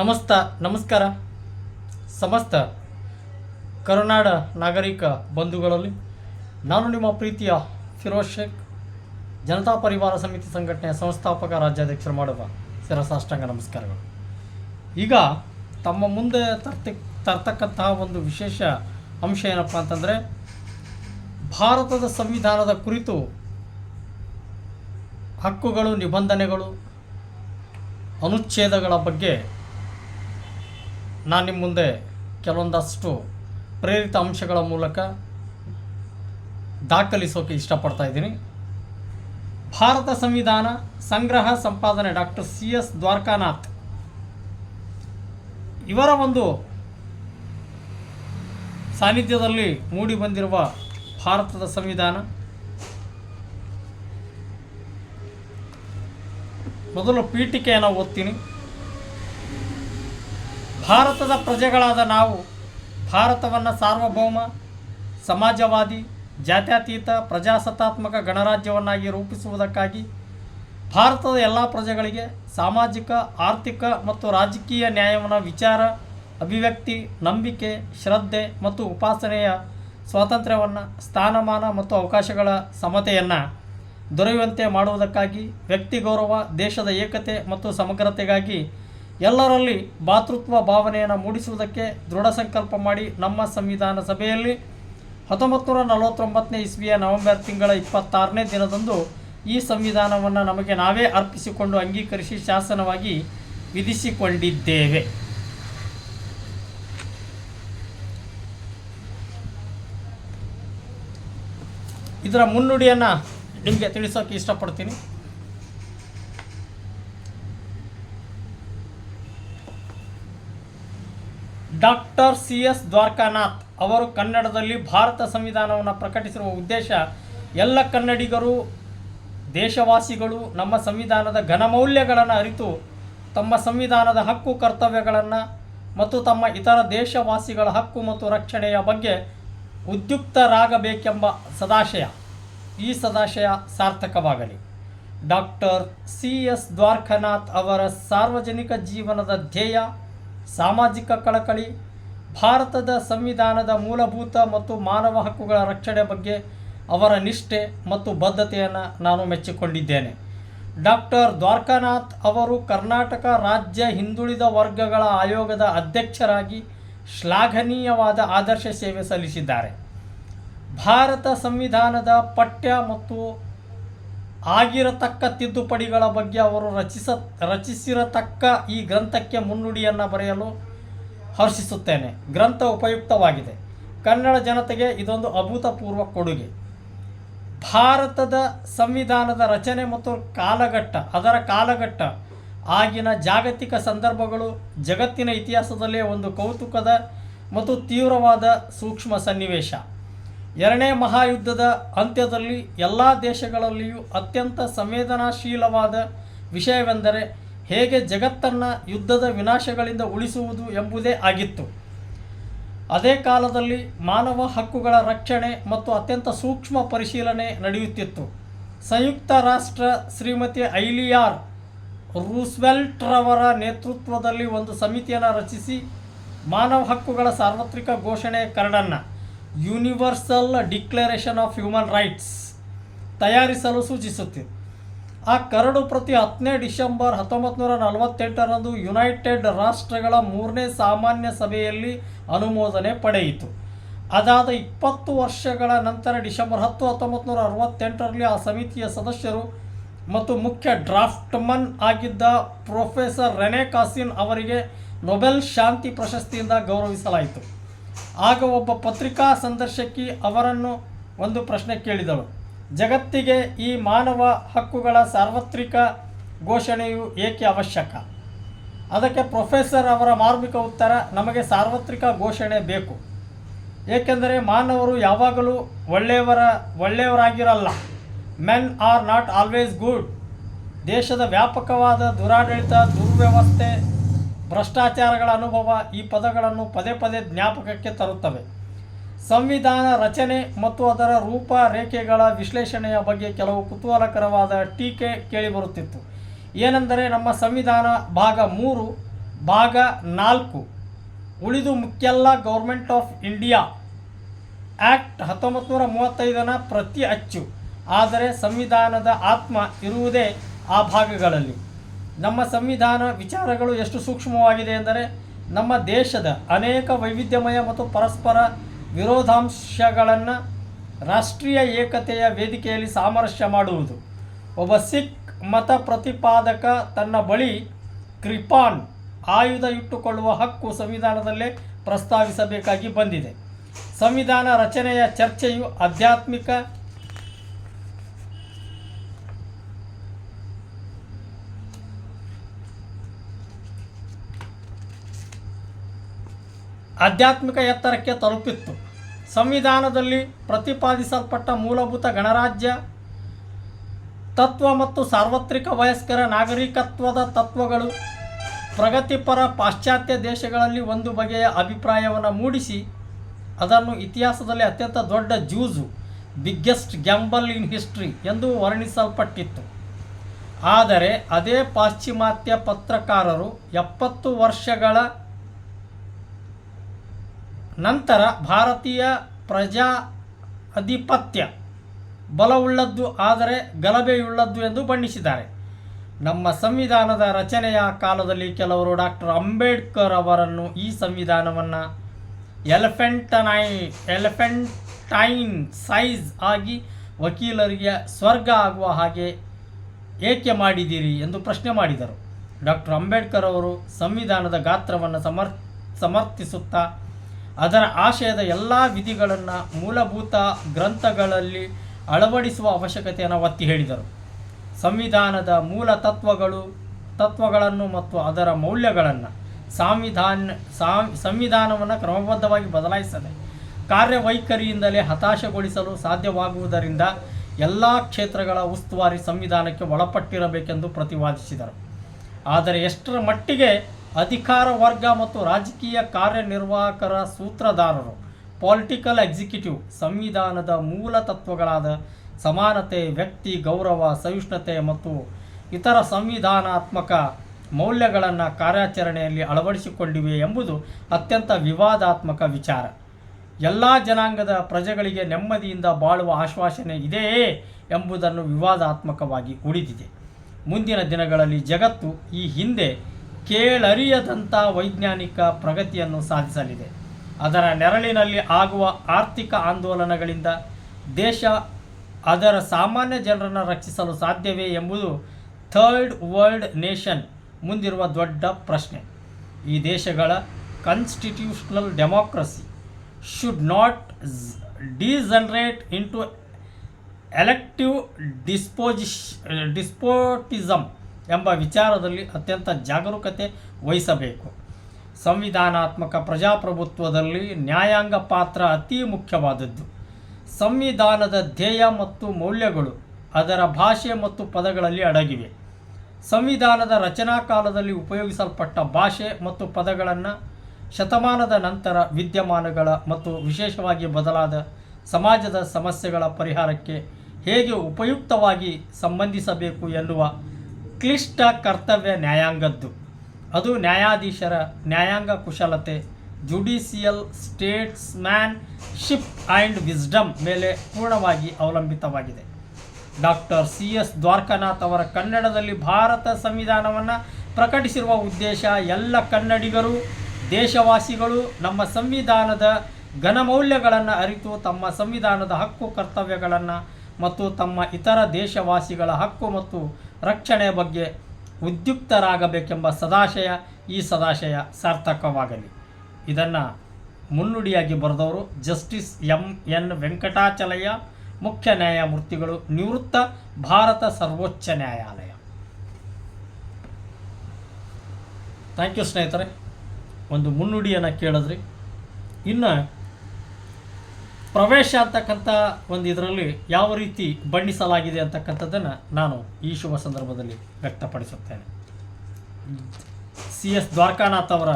ನಮಸ್ತ, ನಮಸ್ಕಾರ. ಸಮಸ್ತ ಕರುನಾಡ ನಾಗರಿಕ ಬಂಧುಗಳಲ್ಲಿ ನಾನು ನಿಮ್ಮ ಪ್ರೀತಿಯ ಫಿರೋಜ್ ಶೇಖ್, ಜನತಾ ಪರಿವಾರ ಸಮಿತಿ ಸಂಘಟನೆಯ ಸಂಸ್ಥಾಪಕ ರಾಜ್ಯಾಧ್ಯಕ್ಷರು ಮಾಡುವ ಶಿರಸಾಷ್ಟಾಂಗ ನಮಸ್ಕಾರಗಳು. ಈಗ ತಮ್ಮ ಮುಂದೆ ತರ್ತಿ, ತರ್ತಕ್ಕಂತಹ ಒಂದು ವಿಶೇಷ ಅಂಶ ಏನಪ್ಪ ಅಂತಂದರೆ, ಭಾರತದ ಸಂವಿಧಾನದ ಕುರಿತು ಹಕ್ಕುಗಳು, ನಿಬಂಧನೆಗಳು, ಅನುಚ್ಛೇದಗಳ ಬಗ್ಗೆ ನಾನು ನಿಮ್ಮ ಮುಂದೆ ಕೆಲವೊಂದಷ್ಟು ಪ್ರೇರಿತ ಅಂಶಗಳ ಮೂಲಕ ದಾಖಲಿಸೋಕೆ ಇಷ್ಟಪಡ್ತಾ ಇದ್ದೀನಿ. ಭಾರತ ಸಂವಿಧಾನ ಸಂಗ್ರಹ ಸಂಪಾದನೆ ಡಾಕ್ಟರ್ ಸಿ ಎಸ್ ದ್ವಾರಕಾನಾಥ್ ಇವರ ಒಂದು ಸಾನ್ನಿಧ್ಯದಲ್ಲಿ ಮೂಡಿ ಬಂದಿರುವ ಭಾರತದ ಸಂವಿಧಾನ. ಮೊದಲು ಪೀಠಿಕೆಯನ್ನು ಓದ್ತೀನಿ. ಭಾರತದ ಪ್ರಜೆಗಳಾದ ನಾವು, ಭಾರತವನ್ನು ಸಾರ್ವಭೌಮ, ಸಮಾಜವಾದಿ, ಜಾತ್ಯತೀತ, ಪ್ರಜಾಸತ್ತಾತ್ಮಕ ಗಣರಾಜ್ಯವನ್ನಾಗಿ ರೂಪಿಸುವುದಕ್ಕಾಗಿ ಭಾರತದ ಎಲ್ಲ ಪ್ರಜೆಗಳಿಗೆ ಸಾಮಾಜಿಕ, ಆರ್ಥಿಕ ಮತ್ತು ರಾಜಕೀಯ ನ್ಯಾಯವನ್ನು ವಿಚಾರ, ಅಭಿವ್ಯಕ್ತಿ, ನಂಬಿಕೆ, ಶ್ರದ್ಧೆ ಮತ್ತು ಉಪಾಸನೆಯ ಸ್ವಾತಂತ್ರ್ಯವನ್ನು, ಸ್ಥಾನಮಾನ ಮತ್ತು ಅವಕಾಶಗಳ ಸಮತೆಯನ್ನು ದೊರೆಯುವಂತೆ ಮಾಡುವುದಕ್ಕಾಗಿ ವ್ಯಕ್ತಿ ಗೌರವ, ದೇಶದ ಏಕತೆ ಮತ್ತು ಸಮಗ್ರತೆಗಾಗಿ ಎಲ್ಲರಲ್ಲಿ ಭಾತೃತ್ವ ಭಾವನೆಯನ್ನು ಮೂಡಿಸುವುದಕ್ಕೆ ದೃಢ ಸಂಕಲ್ಪ ಮಾಡಿ ನಮ್ಮ ಸಂವಿಧಾನ ಸಭೆಯಲ್ಲಿ ಹತ್ತೊಂಬತ್ತು ನೂರ ನಲವತ್ತೊಂಬತ್ತನೇ ಇಸ್ವಿಯ ನವೆಂಬರ್ ತಿಂಗಳ ಇಪ್ಪತ್ತಾರನೇ ದಿನದಂದು ಈ ಸಂವಿಧಾನವನ್ನು ನಮಗೆ ನಾವೇ ಅರ್ಪಿಸಿಕೊಂಡು ಅಂಗೀಕರಿಸಿ ಶಾಸನವಾಗಿ ವಿಧಿಸಿಕೊಂಡಿದ್ದೇವೆ. ಇದರ ಮುನ್ನುಡಿಯನ್ನು ನಿಮಗೆ ತಿಳಿಸೋಕೆ ಇಷ್ಟಪಡ್ತೀನಿ. ಡಾಕ್ಟರ್ ಸಿ ಎಸ್ ದ್ವಾರಕಾನಾಥ್ ಅವರು ಕನ್ನಡದಲ್ಲಿ ಭಾರತ ಸಂವಿಧಾನವನ್ನು ಪ್ರಕಟಿಸಿರುವ ಉದ್ದೇಶ, ಎಲ್ಲ ಕನ್ನಡಿಗರು, ದೇಶವಾಸಿಗಳು ನಮ್ಮ ಸಂವಿಧಾನದ ಘನಮೌಲ್ಯಗಳನ್ನು ಅರಿತು, ತಮ್ಮ ಸಂವಿಧಾನದ ಹಕ್ಕು, ಕರ್ತವ್ಯಗಳನ್ನು ಮತ್ತು ತಮ್ಮ ಇತರ ದೇಶವಾಸಿಗಳ ಹಕ್ಕು ಮತ್ತು ರಕ್ಷಣೆಯ ಬಗ್ಗೆ ಉದ್ಯುಕ್ತರಾಗಬೇಕೆಂಬ ಸದಾಶಯ. ಈ ಸದಾಶಯ ಸಾರ್ಥಕವಾಗಲಿ. ಡಾಕ್ಟರ್ ಸಿ ಎಸ್ ದ್ವಾರಕನಾಥ್ ಅವರ ಸಾರ್ವಜನಿಕ ಜೀವನದ ಧ್ಯೇಯ, ಸಾಮಾಜಿಕ ಕಳಕಳಿ ಭಾರತದ ಸಂವಿಧಾನದ ಮೂಲಭೂತ ಮತ್ತು ಮಾನವ ಹಕ್ಕುಗಳ ರಕ್ಷಣೆ ಬಗ್ಗೆ ಅವರ ನಿಷ್ಠೆ ಮತ್ತು ಬದ್ಧತೆಯನ್ನು ನಾನು ಮೆಚ್ಚಿಕೊಂಡಿದ್ದೇನೆ. ಡಾಕ್ಟರ್ ದ್ವಾರಕಾನಾಥ್ ಅವರು ಕರ್ನಾಟಕ ರಾಜ್ಯ ಹಿಂದುಳಿದ ವರ್ಗಗಳ ಆಯೋಗದ ಅಧ್ಯಕ್ಷರಾಗಿ ಶ್ಲಾಘನೀಯವಾದ ಆದರ್ಶ ಸೇವೆ ಸಲ್ಲಿಸಿದ್ದಾರೆ. ಭಾರತ ಸಂವಿಧಾನದ ಪಠ್ಯ ಮತ್ತು ಆಗಿರತಕ್ಕ ತಿದ್ದುಪಡಿಗಳ ಬಗ್ಗೆ ಅವರು ರಚಿಸ, ರಚಿಸಿರತಕ್ಕ ಈ ಗ್ರಂಥಕ್ಕೆ ಮುನ್ನುಡಿಯನ್ನು ಬರೆಯಲು ಹರ್ಷಿಸುತ್ತೇನೆ. ಗ್ರಂಥ ಉಪಯುಕ್ತವಾಗಿದೆ. ಕನ್ನಡ ಜನತೆಗೆ ಇದೊಂದು ಅಭೂತಪೂರ್ವ ಕೊಡುಗೆ. ಭಾರತದ ಸಂವಿಧಾನದ ರಚನೆ ಮತ್ತು ಕಾಲಘಟ್ಟ, ಅದರ ಕಾಲಘಟ್ಟ, ಆಗಿನ ಜಾಗತಿಕ ಸಂದರ್ಭಗಳು ಜಗತ್ತಿನ ಇತಿಹಾಸದಲ್ಲೇ ಒಂದು ಕೌತುಕದ ಮತ್ತು ತೀವ್ರವಾದ ಸೂಕ್ಷ್ಮ ಸನ್ನಿವೇಶ. ಎರಡನೇ ಮಹಾಯುದ್ಧದ ಅಂತ್ಯದಲ್ಲಿ ಎಲ್ಲ ದೇಶಗಳಲ್ಲಿಯೂ ಅತ್ಯಂತ ಸಂವೇದನಾಶೀಲವಾದ ವಿಷಯವೆಂದರೆ ಹೇಗೆ ಜಗತ್ತನ್ನು ಯುದ್ಧದ ವಿನಾಶಗಳಿಂದ ಉಳಿಸುವುದು ಎಂಬುದೇ ಆಗಿತ್ತು. ಅದೇ ಕಾಲದಲ್ಲಿ ಮಾನವ ಹಕ್ಕುಗಳ ರಕ್ಷಣೆ ಮತ್ತು ಅತ್ಯಂತ ಸೂಕ್ಷ್ಮ ಪರಿಶೀಲನೆ ನಡೆಯುತ್ತಿತ್ತು. ಸಂಯುಕ್ತ ರಾಷ್ಟ್ರ ಶ್ರೀಮತಿ ಐಲಿಯಾರ್ ರೂಸ್ವೆಲ್ಟ್ರವರ ನೇತೃತ್ವದಲ್ಲಿ ಒಂದು ಸಮಿತಿಯನ್ನು ರಚಿಸಿ ಮಾನವ ಹಕ್ಕುಗಳ ಸಾರ್ವತ್ರಿಕ ಘೋಷಣೆ ಕರಡನ್ನು, universal declaration of human rights, ತಯಾರಿಸಲು ಸೂಚಿಸುತ್ತಿದೆ ಆ ಕರಡು ಪ್ರತಿ ಹತ್ತನೇ ಡಿಸೆಂಬರ್ ಹತ್ತೊಂಬತ್ತು ನೂರ ನಲವತ್ತೆಂಟರಂದು ಯುನೈಟೆಡ್ ರಾಷ್ಟ್ರಗಳ ಮೂರನೇ ಸಾಮಾನ್ಯ ಸಭೆಯಲ್ಲಿ ಅನುಮೋದನೆ ಪಡೆಯಿತು. ಅದಾದ ಇಪ್ಪತ್ತು ವರ್ಷಗಳ ನಂತರ ಡಿಸೆಂಬರ್ ಹತ್ತು ಹತ್ತೊಂಬತ್ತು ನೂರ ಅರವತ್ತೆಂಟರಲ್ಲಿ ಆ ಸಮಿತಿಯ ಸದಸ್ಯರು ಮತ್ತು ಮುಖ್ಯ ಡ್ರಾಫ್ಟ್ಮನ್ ಆಗಿದ್ದ ಪ್ರೊಫೆಸರ್ ರೆನೆ ಕಾಸಿನ್ ಅವರಿಗೆ ನೊಬೆಲ್ ಶಾಂತಿ ಪ್ರಶಸ್ತಿಯಿಂದ ಗೌರವಿಸಲಾಯಿತು. ಆಗ ಒಬ್ಬ ಪತ್ರಿಕಾ ಸಂದರ್ಶಕಿ ಅವರನ್ನು ಒಂದು ಪ್ರಶ್ನೆ ಕೇಳಿದಳು. ಜಗತ್ತಿಗೆ ಈ ಮಾನವ ಹಕ್ಕುಗಳ ಸಾರ್ವತ್ರಿಕ ಘೋಷಣೆಯು ಏಕೆ ಅವಶ್ಯಕ? ಅದಕ್ಕೆ ಪ್ರೊಫೆಸರ್ ಅವರ ಮಾರ್ಮಿಕ ಉತ್ತರ, ನಮಗೆ ಸಾರ್ವತ್ರಿಕ ಘೋಷಣೆ ಬೇಕು. ಏಕೆಂದರೆ ಮಾನವರು ಯಾವಾಗಲೂ ಒಳ್ಳೆಯವರ, ಒಳ್ಳೆಯವರಾಗಿರಲ್ಲ. Men are not always good. ದೇಶದ ವ್ಯಾಪಕವಾದ ದುರಾಡಳಿತ, ದುರ್ವ್ಯವಸ್ಥೆ, ಭ್ರಷ್ಟಾಚಾರಗಳ ಅನುಭವ ಈ ಪದಗಳನ್ನು ಪದೇ ಪದೇ ಜ್ಞಾಪಕಕ್ಕೆ ತರುತ್ತವೆ. ಸಂವಿಧಾನ ರಚನೆ ಮತ್ತು ಅದರ ರೂಪರೇಖೆಗಳ ವಿಶ್ಲೇಷಣೆಯ ಬಗ್ಗೆ ಕೆಲವು ಕುತೂಹಲಕರವಾದ ಟೀಕೆ ಕೇಳಿಬರುತ್ತಿತ್ತು. ಏನೆಂದರೆ ನಮ್ಮ ಸಂವಿಧಾನ ಭಾಗ ಮೂರು, ಭಾಗ ನಾಲ್ಕು, ಉಳಿದು ಮುಖ್ಯಲ್ಲ ಗೌರ್ಮೆಂಟ್ ಆಫ್ ಇಂಡಿಯಾ ಆ್ಯಕ್ಟ್ ಹತ್ತೊಂಬತ್ತು ನೂರ ಮೂವತ್ತೈದನ ಪ್ರತಿ ಅಚ್ಚು. ಆದರೆ ಸಂವಿಧಾನದ ಆತ್ಮ ಇರುವುದೇ ಆ ಭಾಗಗಳಲ್ಲಿ. ನಮ್ಮ ಸಂವಿಧಾನ ವಿಚಾರಗಳು ಎಷ್ಟು ಸೂಕ್ಷ್ಮವಾಗಿದೆ ಎಂದರೆ ನಮ್ಮ ದೇಶದ ಅನೇಕ ವೈವಿಧ್ಯಮಯ ಮತ್ತು ಪರಸ್ಪರ ವಿರೋಧಾಂಶಗಳನ್ನು ರಾಷ್ಟ್ರೀಯ ಏಕತೆಯ ವೇದಿಕೆಯಲ್ಲಿ ಸಾಮರಸ್ಯ ಮಾಡುವುದು. ಒಬ್ಬ ಸಿಖ್ ಮತ ಪ್ರತಿಪಾದಕ ತನ್ನ ಬಳಿ ಕ್ರಿಪಾನ್ ಆಯುಧ ಇಟ್ಟುಕೊಳ್ಳುವ ಹಕ್ಕು ಸಂವಿಧಾನದಲ್ಲೇ ಪ್ರಸ್ತಾವಿಸಬೇಕಾಗಿ ಬಂದಿದೆ. ಸಂವಿಧಾನ ರಚನೆಯ ಚರ್ಚೆಯು ಆಧ್ಯಾತ್ಮಿಕ ಆಧ್ಯಾತ್ಮಿಕ ಎತ್ತರಕ್ಕೆ ತಲುಪಿತ್ತು. ಸಂವಿಧಾನದಲ್ಲಿ ಪ್ರತಿಪಾದಿಸಲ್ಪಟ್ಟ ಮೂಲಭೂತ ಗಣರಾಜ್ಯ, ತತ್ವ ಮತ್ತು ಸಾರ್ವತ್ರಿಕ ವಯಸ್ಕರ ನಾಗರಿಕತ್ವದ ತತ್ವಗಳು ಪ್ರಗತಿಪರ ಪಾಶ್ಚಾತ್ಯ ದೇಶಗಳಲ್ಲಿ ಒಂದು ಬಗೆಯ ಅಭಿಪ್ರಾಯವನ್ನು ಮೂಡಿಸಿ, ಅದನ್ನು ಇತಿಹಾಸದಲ್ಲಿ ಅತ್ಯಂತ ದೊಡ್ಡ ಜೂಜು, ಬಿಗ್ಗೆಸ್ಟ್ ಗ್ಯಾಂಬಲ್ ಇನ್ ಹಿಸ್ಟ್ರಿ ಎಂದು ವರ್ಣಿಸಲ್ಪಟ್ಟಿತ್ತು. ಆದರೆ ಅದೇ ಪಾಶ್ಚಿಮಾತ್ಯ ಪತ್ರಕಾರರು ಎಪ್ಪತ್ತು ವರ್ಷಗಳ ನಂತರ ಭಾರತೀಯ ಪ್ರಜಾ ಅಧಿಪತ್ಯ ಬಲವುಳ್ಳದ್ದು ಆದರೆ ಗಲಭೆಯುಳ್ಳದ್ದು ಎಂದು ಬಣ್ಣಿಸಿದ್ದಾರೆ. ನಮ್ಮ ಸಂವಿಧಾನದ ರಚನೆಯ ಕಾಲದಲ್ಲಿ ಕೆಲವರು ಡಾಕ್ಟರ್ ಅಂಬೇಡ್ಕರ್ ಅವರನ್ನು ಈ ಸಂವಿಧಾನವನ್ನು ಎಲಿಫೆಂಟನೈ ಎಲಿಫೆಂಟೈನ್ ಸೈಜ್ ಆಗಿ ವಕೀಲರಿಗೆ ಸ್ವರ್ಗ ಆಗುವ ಹಾಗೆ ಏಕೆ ಮಾಡಿದ್ದೀರಿ ಎಂದು ಪ್ರಶ್ನೆ ಮಾಡಿದರು. ಡಾಕ್ಟರ್ ಅಂಬೇಡ್ಕರ್ ಅವರು ಸಂವಿಧಾನದ ಗಾತ್ರವನ್ನು ಸಮರ್ ಸಮರ್ಥಿಸುತ್ತಾ ಅದರ ಆಶಯದ ಎಲ್ಲ ವಿಧಿಗಳನ್ನು ಮೂಲಭೂತ ಗ್ರಂಥಗಳಲ್ಲಿ ಅಳವಡಿಸುವ ಅವಶ್ಯಕತೆಯನ್ನು ಒತ್ತಿ ಹೇಳಿದರು. ಸಂವಿಧಾನದ ಮೂಲ ತತ್ವಗಳು, ತತ್ವಗಳನ್ನು ಮತ್ತು ಅದರ ಮೌಲ್ಯಗಳನ್ನು ಸಂವಿಧಾನ ಸಂವಿಧಾನವನ್ನು ಕ್ರಮಬದ್ಧವಾಗಿ ಬದಲಾಯಿಸದೆ ಕಾರ್ಯವೈಖರಿಯಿಂದಲೇ ಹತಾಶೆಗೊಳಿಸಲು ಸಾಧ್ಯವಾಗುವುದರಿಂದ ಎಲ್ಲ ಕ್ಷೇತ್ರಗಳ ಉಸ್ತುವಾರಿ ಸಂವಿಧಾನಕ್ಕೆ ಒಳಪಟ್ಟಿರಬೇಕೆಂದು ಪ್ರತಿಪಾದಿಸಿದರು ಆದರೆ ಎಷ್ಟರ ಮಟ್ಟಿಗೆ ಅಧಿಕಾರ ವರ್ಗ ಮತ್ತು ರಾಜಕೀಯ ಕಾರ್ಯನಿರ್ವಾಹಕರ ಸೂತ್ರಧಾರರು ಪೊಲಿಟಿಕಲ್ ಎಕ್ಸಿಕ್ಯೂಟಿವ್ ಸಂವಿಧಾನದ ಮೂಲ ತತ್ವಗಳಾದ ಸಮಾನತೆ, ವ್ಯಕ್ತಿ, ಗೌರವ, ಸಹಿಷ್ಣುತೆ ಮತ್ತು ಇತರ ಸಂವಿಧಾನಾತ್ಮಕ ಮೌಲ್ಯಗಳನ್ನು ಕಾರ್ಯಾಚರಣೆಯಲ್ಲಿ ಅಳವಡಿಸಿಕೊಂಡಿವೆ ಎಂಬುದು ಅತ್ಯಂತ ವಿವಾದಾತ್ಮಕ ವಿಚಾರ. ಎಲ್ಲ ಜನಾಂಗದ ಪ್ರಜೆಗಳಿಗೆ ನೆಮ್ಮದಿಯಿಂದ ಬಾಳುವ ಆಶ್ವಾಸನೆ ಇದೆಯೇ ಎಂಬುದನ್ನು ವಿವಾದಾತ್ಮಕವಾಗಿ ಉಳಿದಿದೆ. ಮುಂದಿನ ದಿನಗಳಲ್ಲಿ ಜಗತ್ತು ಈ ಹಿಂದೆ ಕೇಳರಿಯದಂಥ ವೈಜ್ಞಾನಿಕ ಪ್ರಗತಿಯನ್ನು ಸಾಧಿಸಲಿದೆ. ಅದರ ನೆರಳಿನಲ್ಲಿ ಆಗುವ ಆರ್ಥಿಕ ಆಂದೋಲನಗಳಿಂದ ದೇಶ ಅದರ ಸಾಮಾನ್ಯ ಜನರನ್ನು ರಕ್ಷಿಸಲು ಸಾಧ್ಯವೇ ಎಂಬುದು ಥರ್ಡ್ ವರ್ಲ್ಡ್ ನೇಷನ್ ಮುಂದಿರುವ ದೊಡ್ಡ ಪ್ರಶ್ನೆ. ಈ ದೇಶಗಳ constitutional democracy should not degenerate into elective ಡಿಸ್ಪೋಜಿಶ್ despotism ಎಂಬ ವಿಚಾರದಲ್ಲಿ ಅತ್ಯಂತ ಜಾಗರೂಕತೆ ವಹಿಸಬೇಕು. ಸಂವಿಧಾನಾತ್ಮಕ ಪ್ರಜಾಪ್ರಭುತ್ವದಲ್ಲಿ ನ್ಯಾಯಾಂಗ ಪಾತ್ರ ಅತಿ ಮುಖ್ಯವಾದದ್ದು. ಸಂವಿಧಾನದ ಧ್ಯೇಯ ಮತ್ತು ಮೌಲ್ಯಗಳು ಅದರ ಭಾಷೆ ಮತ್ತು ಪದಗಳಲ್ಲಿ ಅಡಗಿವೆ. ಸಂವಿಧಾನದ ರಚನಾ ಕಾಲದಲ್ಲಿ ಉಪಯೋಗಿಸಲ್ಪಟ್ಟ ಭಾಷೆ ಮತ್ತು ಪದಗಳನ್ನು ಶತಮಾನದ ನಂತರ ವಿದ್ಯಮಾನಗಳ ಮತ್ತು ವಿಶೇಷವಾಗಿ ಬದಲಾದ ಸಮಾಜದ ಸಮಸ್ಯೆಗಳ ಪರಿಹಾರಕ್ಕೆ ಹೇಗೆ ಉಪಯುಕ್ತವಾಗಿ ಸಂಬಂಧಿಸಬೇಕು ಎನ್ನುವ ಕ್ಲಿಷ್ಟ ಕರ್ತವ್ಯ ನ್ಯಾಯಾಂಗದ್ದು. ಅದು ನ್ಯಾಯಾಧೀಶರ ನ್ಯಾಯಾಂಗ ಕುಶಲತೆ judicial statesmanship and wisdom ಮೇಲೆ ಪೂರ್ಣವಾಗಿ ಅವಲಂಬಿತವಾಗಿದೆ. ಡಾಕ್ಟರ್ ಸಿ ಎಸ್ ದ್ವಾರಕಾನಾಥ್ ಅವರ ಕನ್ನಡದಲ್ಲಿ ಭಾರತ ಸಂವಿಧಾನವನ್ನು ಪ್ರಕಟಿಸಿರುವ ಉದ್ದೇಶ ಎಲ್ಲ ಕನ್ನಡಿಗರು, ದೇಶವಾಸಿಗಳು ನಮ್ಮ ಸಂವಿಧಾನದ ಘನಮೌಲ್ಯಗಳನ್ನು ಅರಿತು ತಮ್ಮ ಸಂವಿಧಾನದ ಹಕ್ಕು ಕರ್ತವ್ಯಗಳನ್ನು ಮತ್ತು ತಮ್ಮ ಇತರ ದೇಶವಾಸಿಗಳ ಹಕ್ಕು ಮತ್ತು ರಕ್ಷಣೆಯ ಬಗ್ಗೆ ಉದ್ಯುಕ್ತರಾಗಬೇಕೆಂಬ ಸದಾಶಯ ಈ ಸದಾಶಯ ಸಾರ್ಥಕವಾಗಲಿ. ಇದನ್ನು ಮುನ್ನುಡಿಯಾಗಿ ಬರೆದವರು ಜಸ್ಟಿಸ್ ಎಂ. ಎನ್. ವೆಂಕಟಾಚಲಯ್ಯ, ಮುಖ್ಯ ನ್ಯಾಯಮೂರ್ತಿಗಳು, ನಿವೃತ್ತ ಭಾರತ ಸರ್ವೋಚ್ಚ ನ್ಯಾಯಾಲಯ. ಥ್ಯಾಂಕ್ ಯು ಸ್ನೇಹಿತರೆ. ಒಂದು ಮುನ್ನುಡಿಯನ್ನು ಕೇಳಿದ್ರಿ. ಇನ್ನು ಪ್ರವೇಶ ಅಂತಕ್ಕಂಥ ಒಂದು ಇದರಲ್ಲಿ ಯಾವ ರೀತಿ ಬಣ್ಣಿಸಲಾಗಿದೆ ಅಂತಕ್ಕಂಥದ್ದನ್ನು ನಾನು ಈ ಶುಭ ಸಂದರ್ಭದಲ್ಲಿ ವ್ಯಕ್ತಪಡಿಸುತ್ತೇನೆ. ಸಿ ಎಸ್ ದ್ವಾರಕಾನಾಥ್ ಅವರ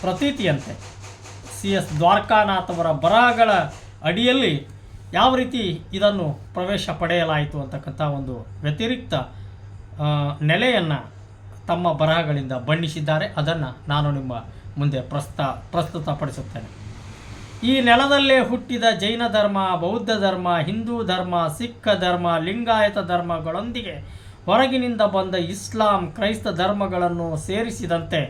ಪ್ರತೀತಿಯಂತೆ ಸಿ ಎಸ್ ದ್ವಾರಕಾನಾಥ್ ಅವರ ಬರಹಗಳ ಅಡಿಯಲ್ಲಿ ಯಾವ ರೀತಿ ಇದನ್ನು ಪ್ರವೇಶ ಪಡೆಯಲಾಯಿತು ಅಂತಕ್ಕಂಥ ಒಂದು ವ್ಯತಿರಿಕ್ತ ನೆಲೆಯನ್ನು ತಮ್ಮ ಬರಹಗಳಿಂದ ಬಣ್ಣಿಸಿದ್ದಾರೆ. ಅದನ್ನು ನಾನು ನಿಮ್ಮ ಮುಂದೆ ಪ್ರಸ್ತ, ಪ್ರಸ್ತುತಪಡಿಸುತ್ತೇನೆ. ಈ ನೆಲದಲ್ಲೇ ಹುಟ್ಟಿದ ಜೈನ ಧರ್ಮ, ಬೌದ್ಧ ಧರ್ಮ, ಹಿಂದೂ ಧರ್ಮ, ಸಿಖ್ ಧರ್ಮ, ಲಿಂಗಾಯತ ಧರ್ಮಗಳೊಂದಿಗೆ ಹೊರಗಿನಿಂದ ಬಂದ ಇಸ್ಲಾಂ ಕ್ರೈಸ್ತ ಧರ್ಮಗಳನ್ನು ಸೇರಿಸಿದಂತೆ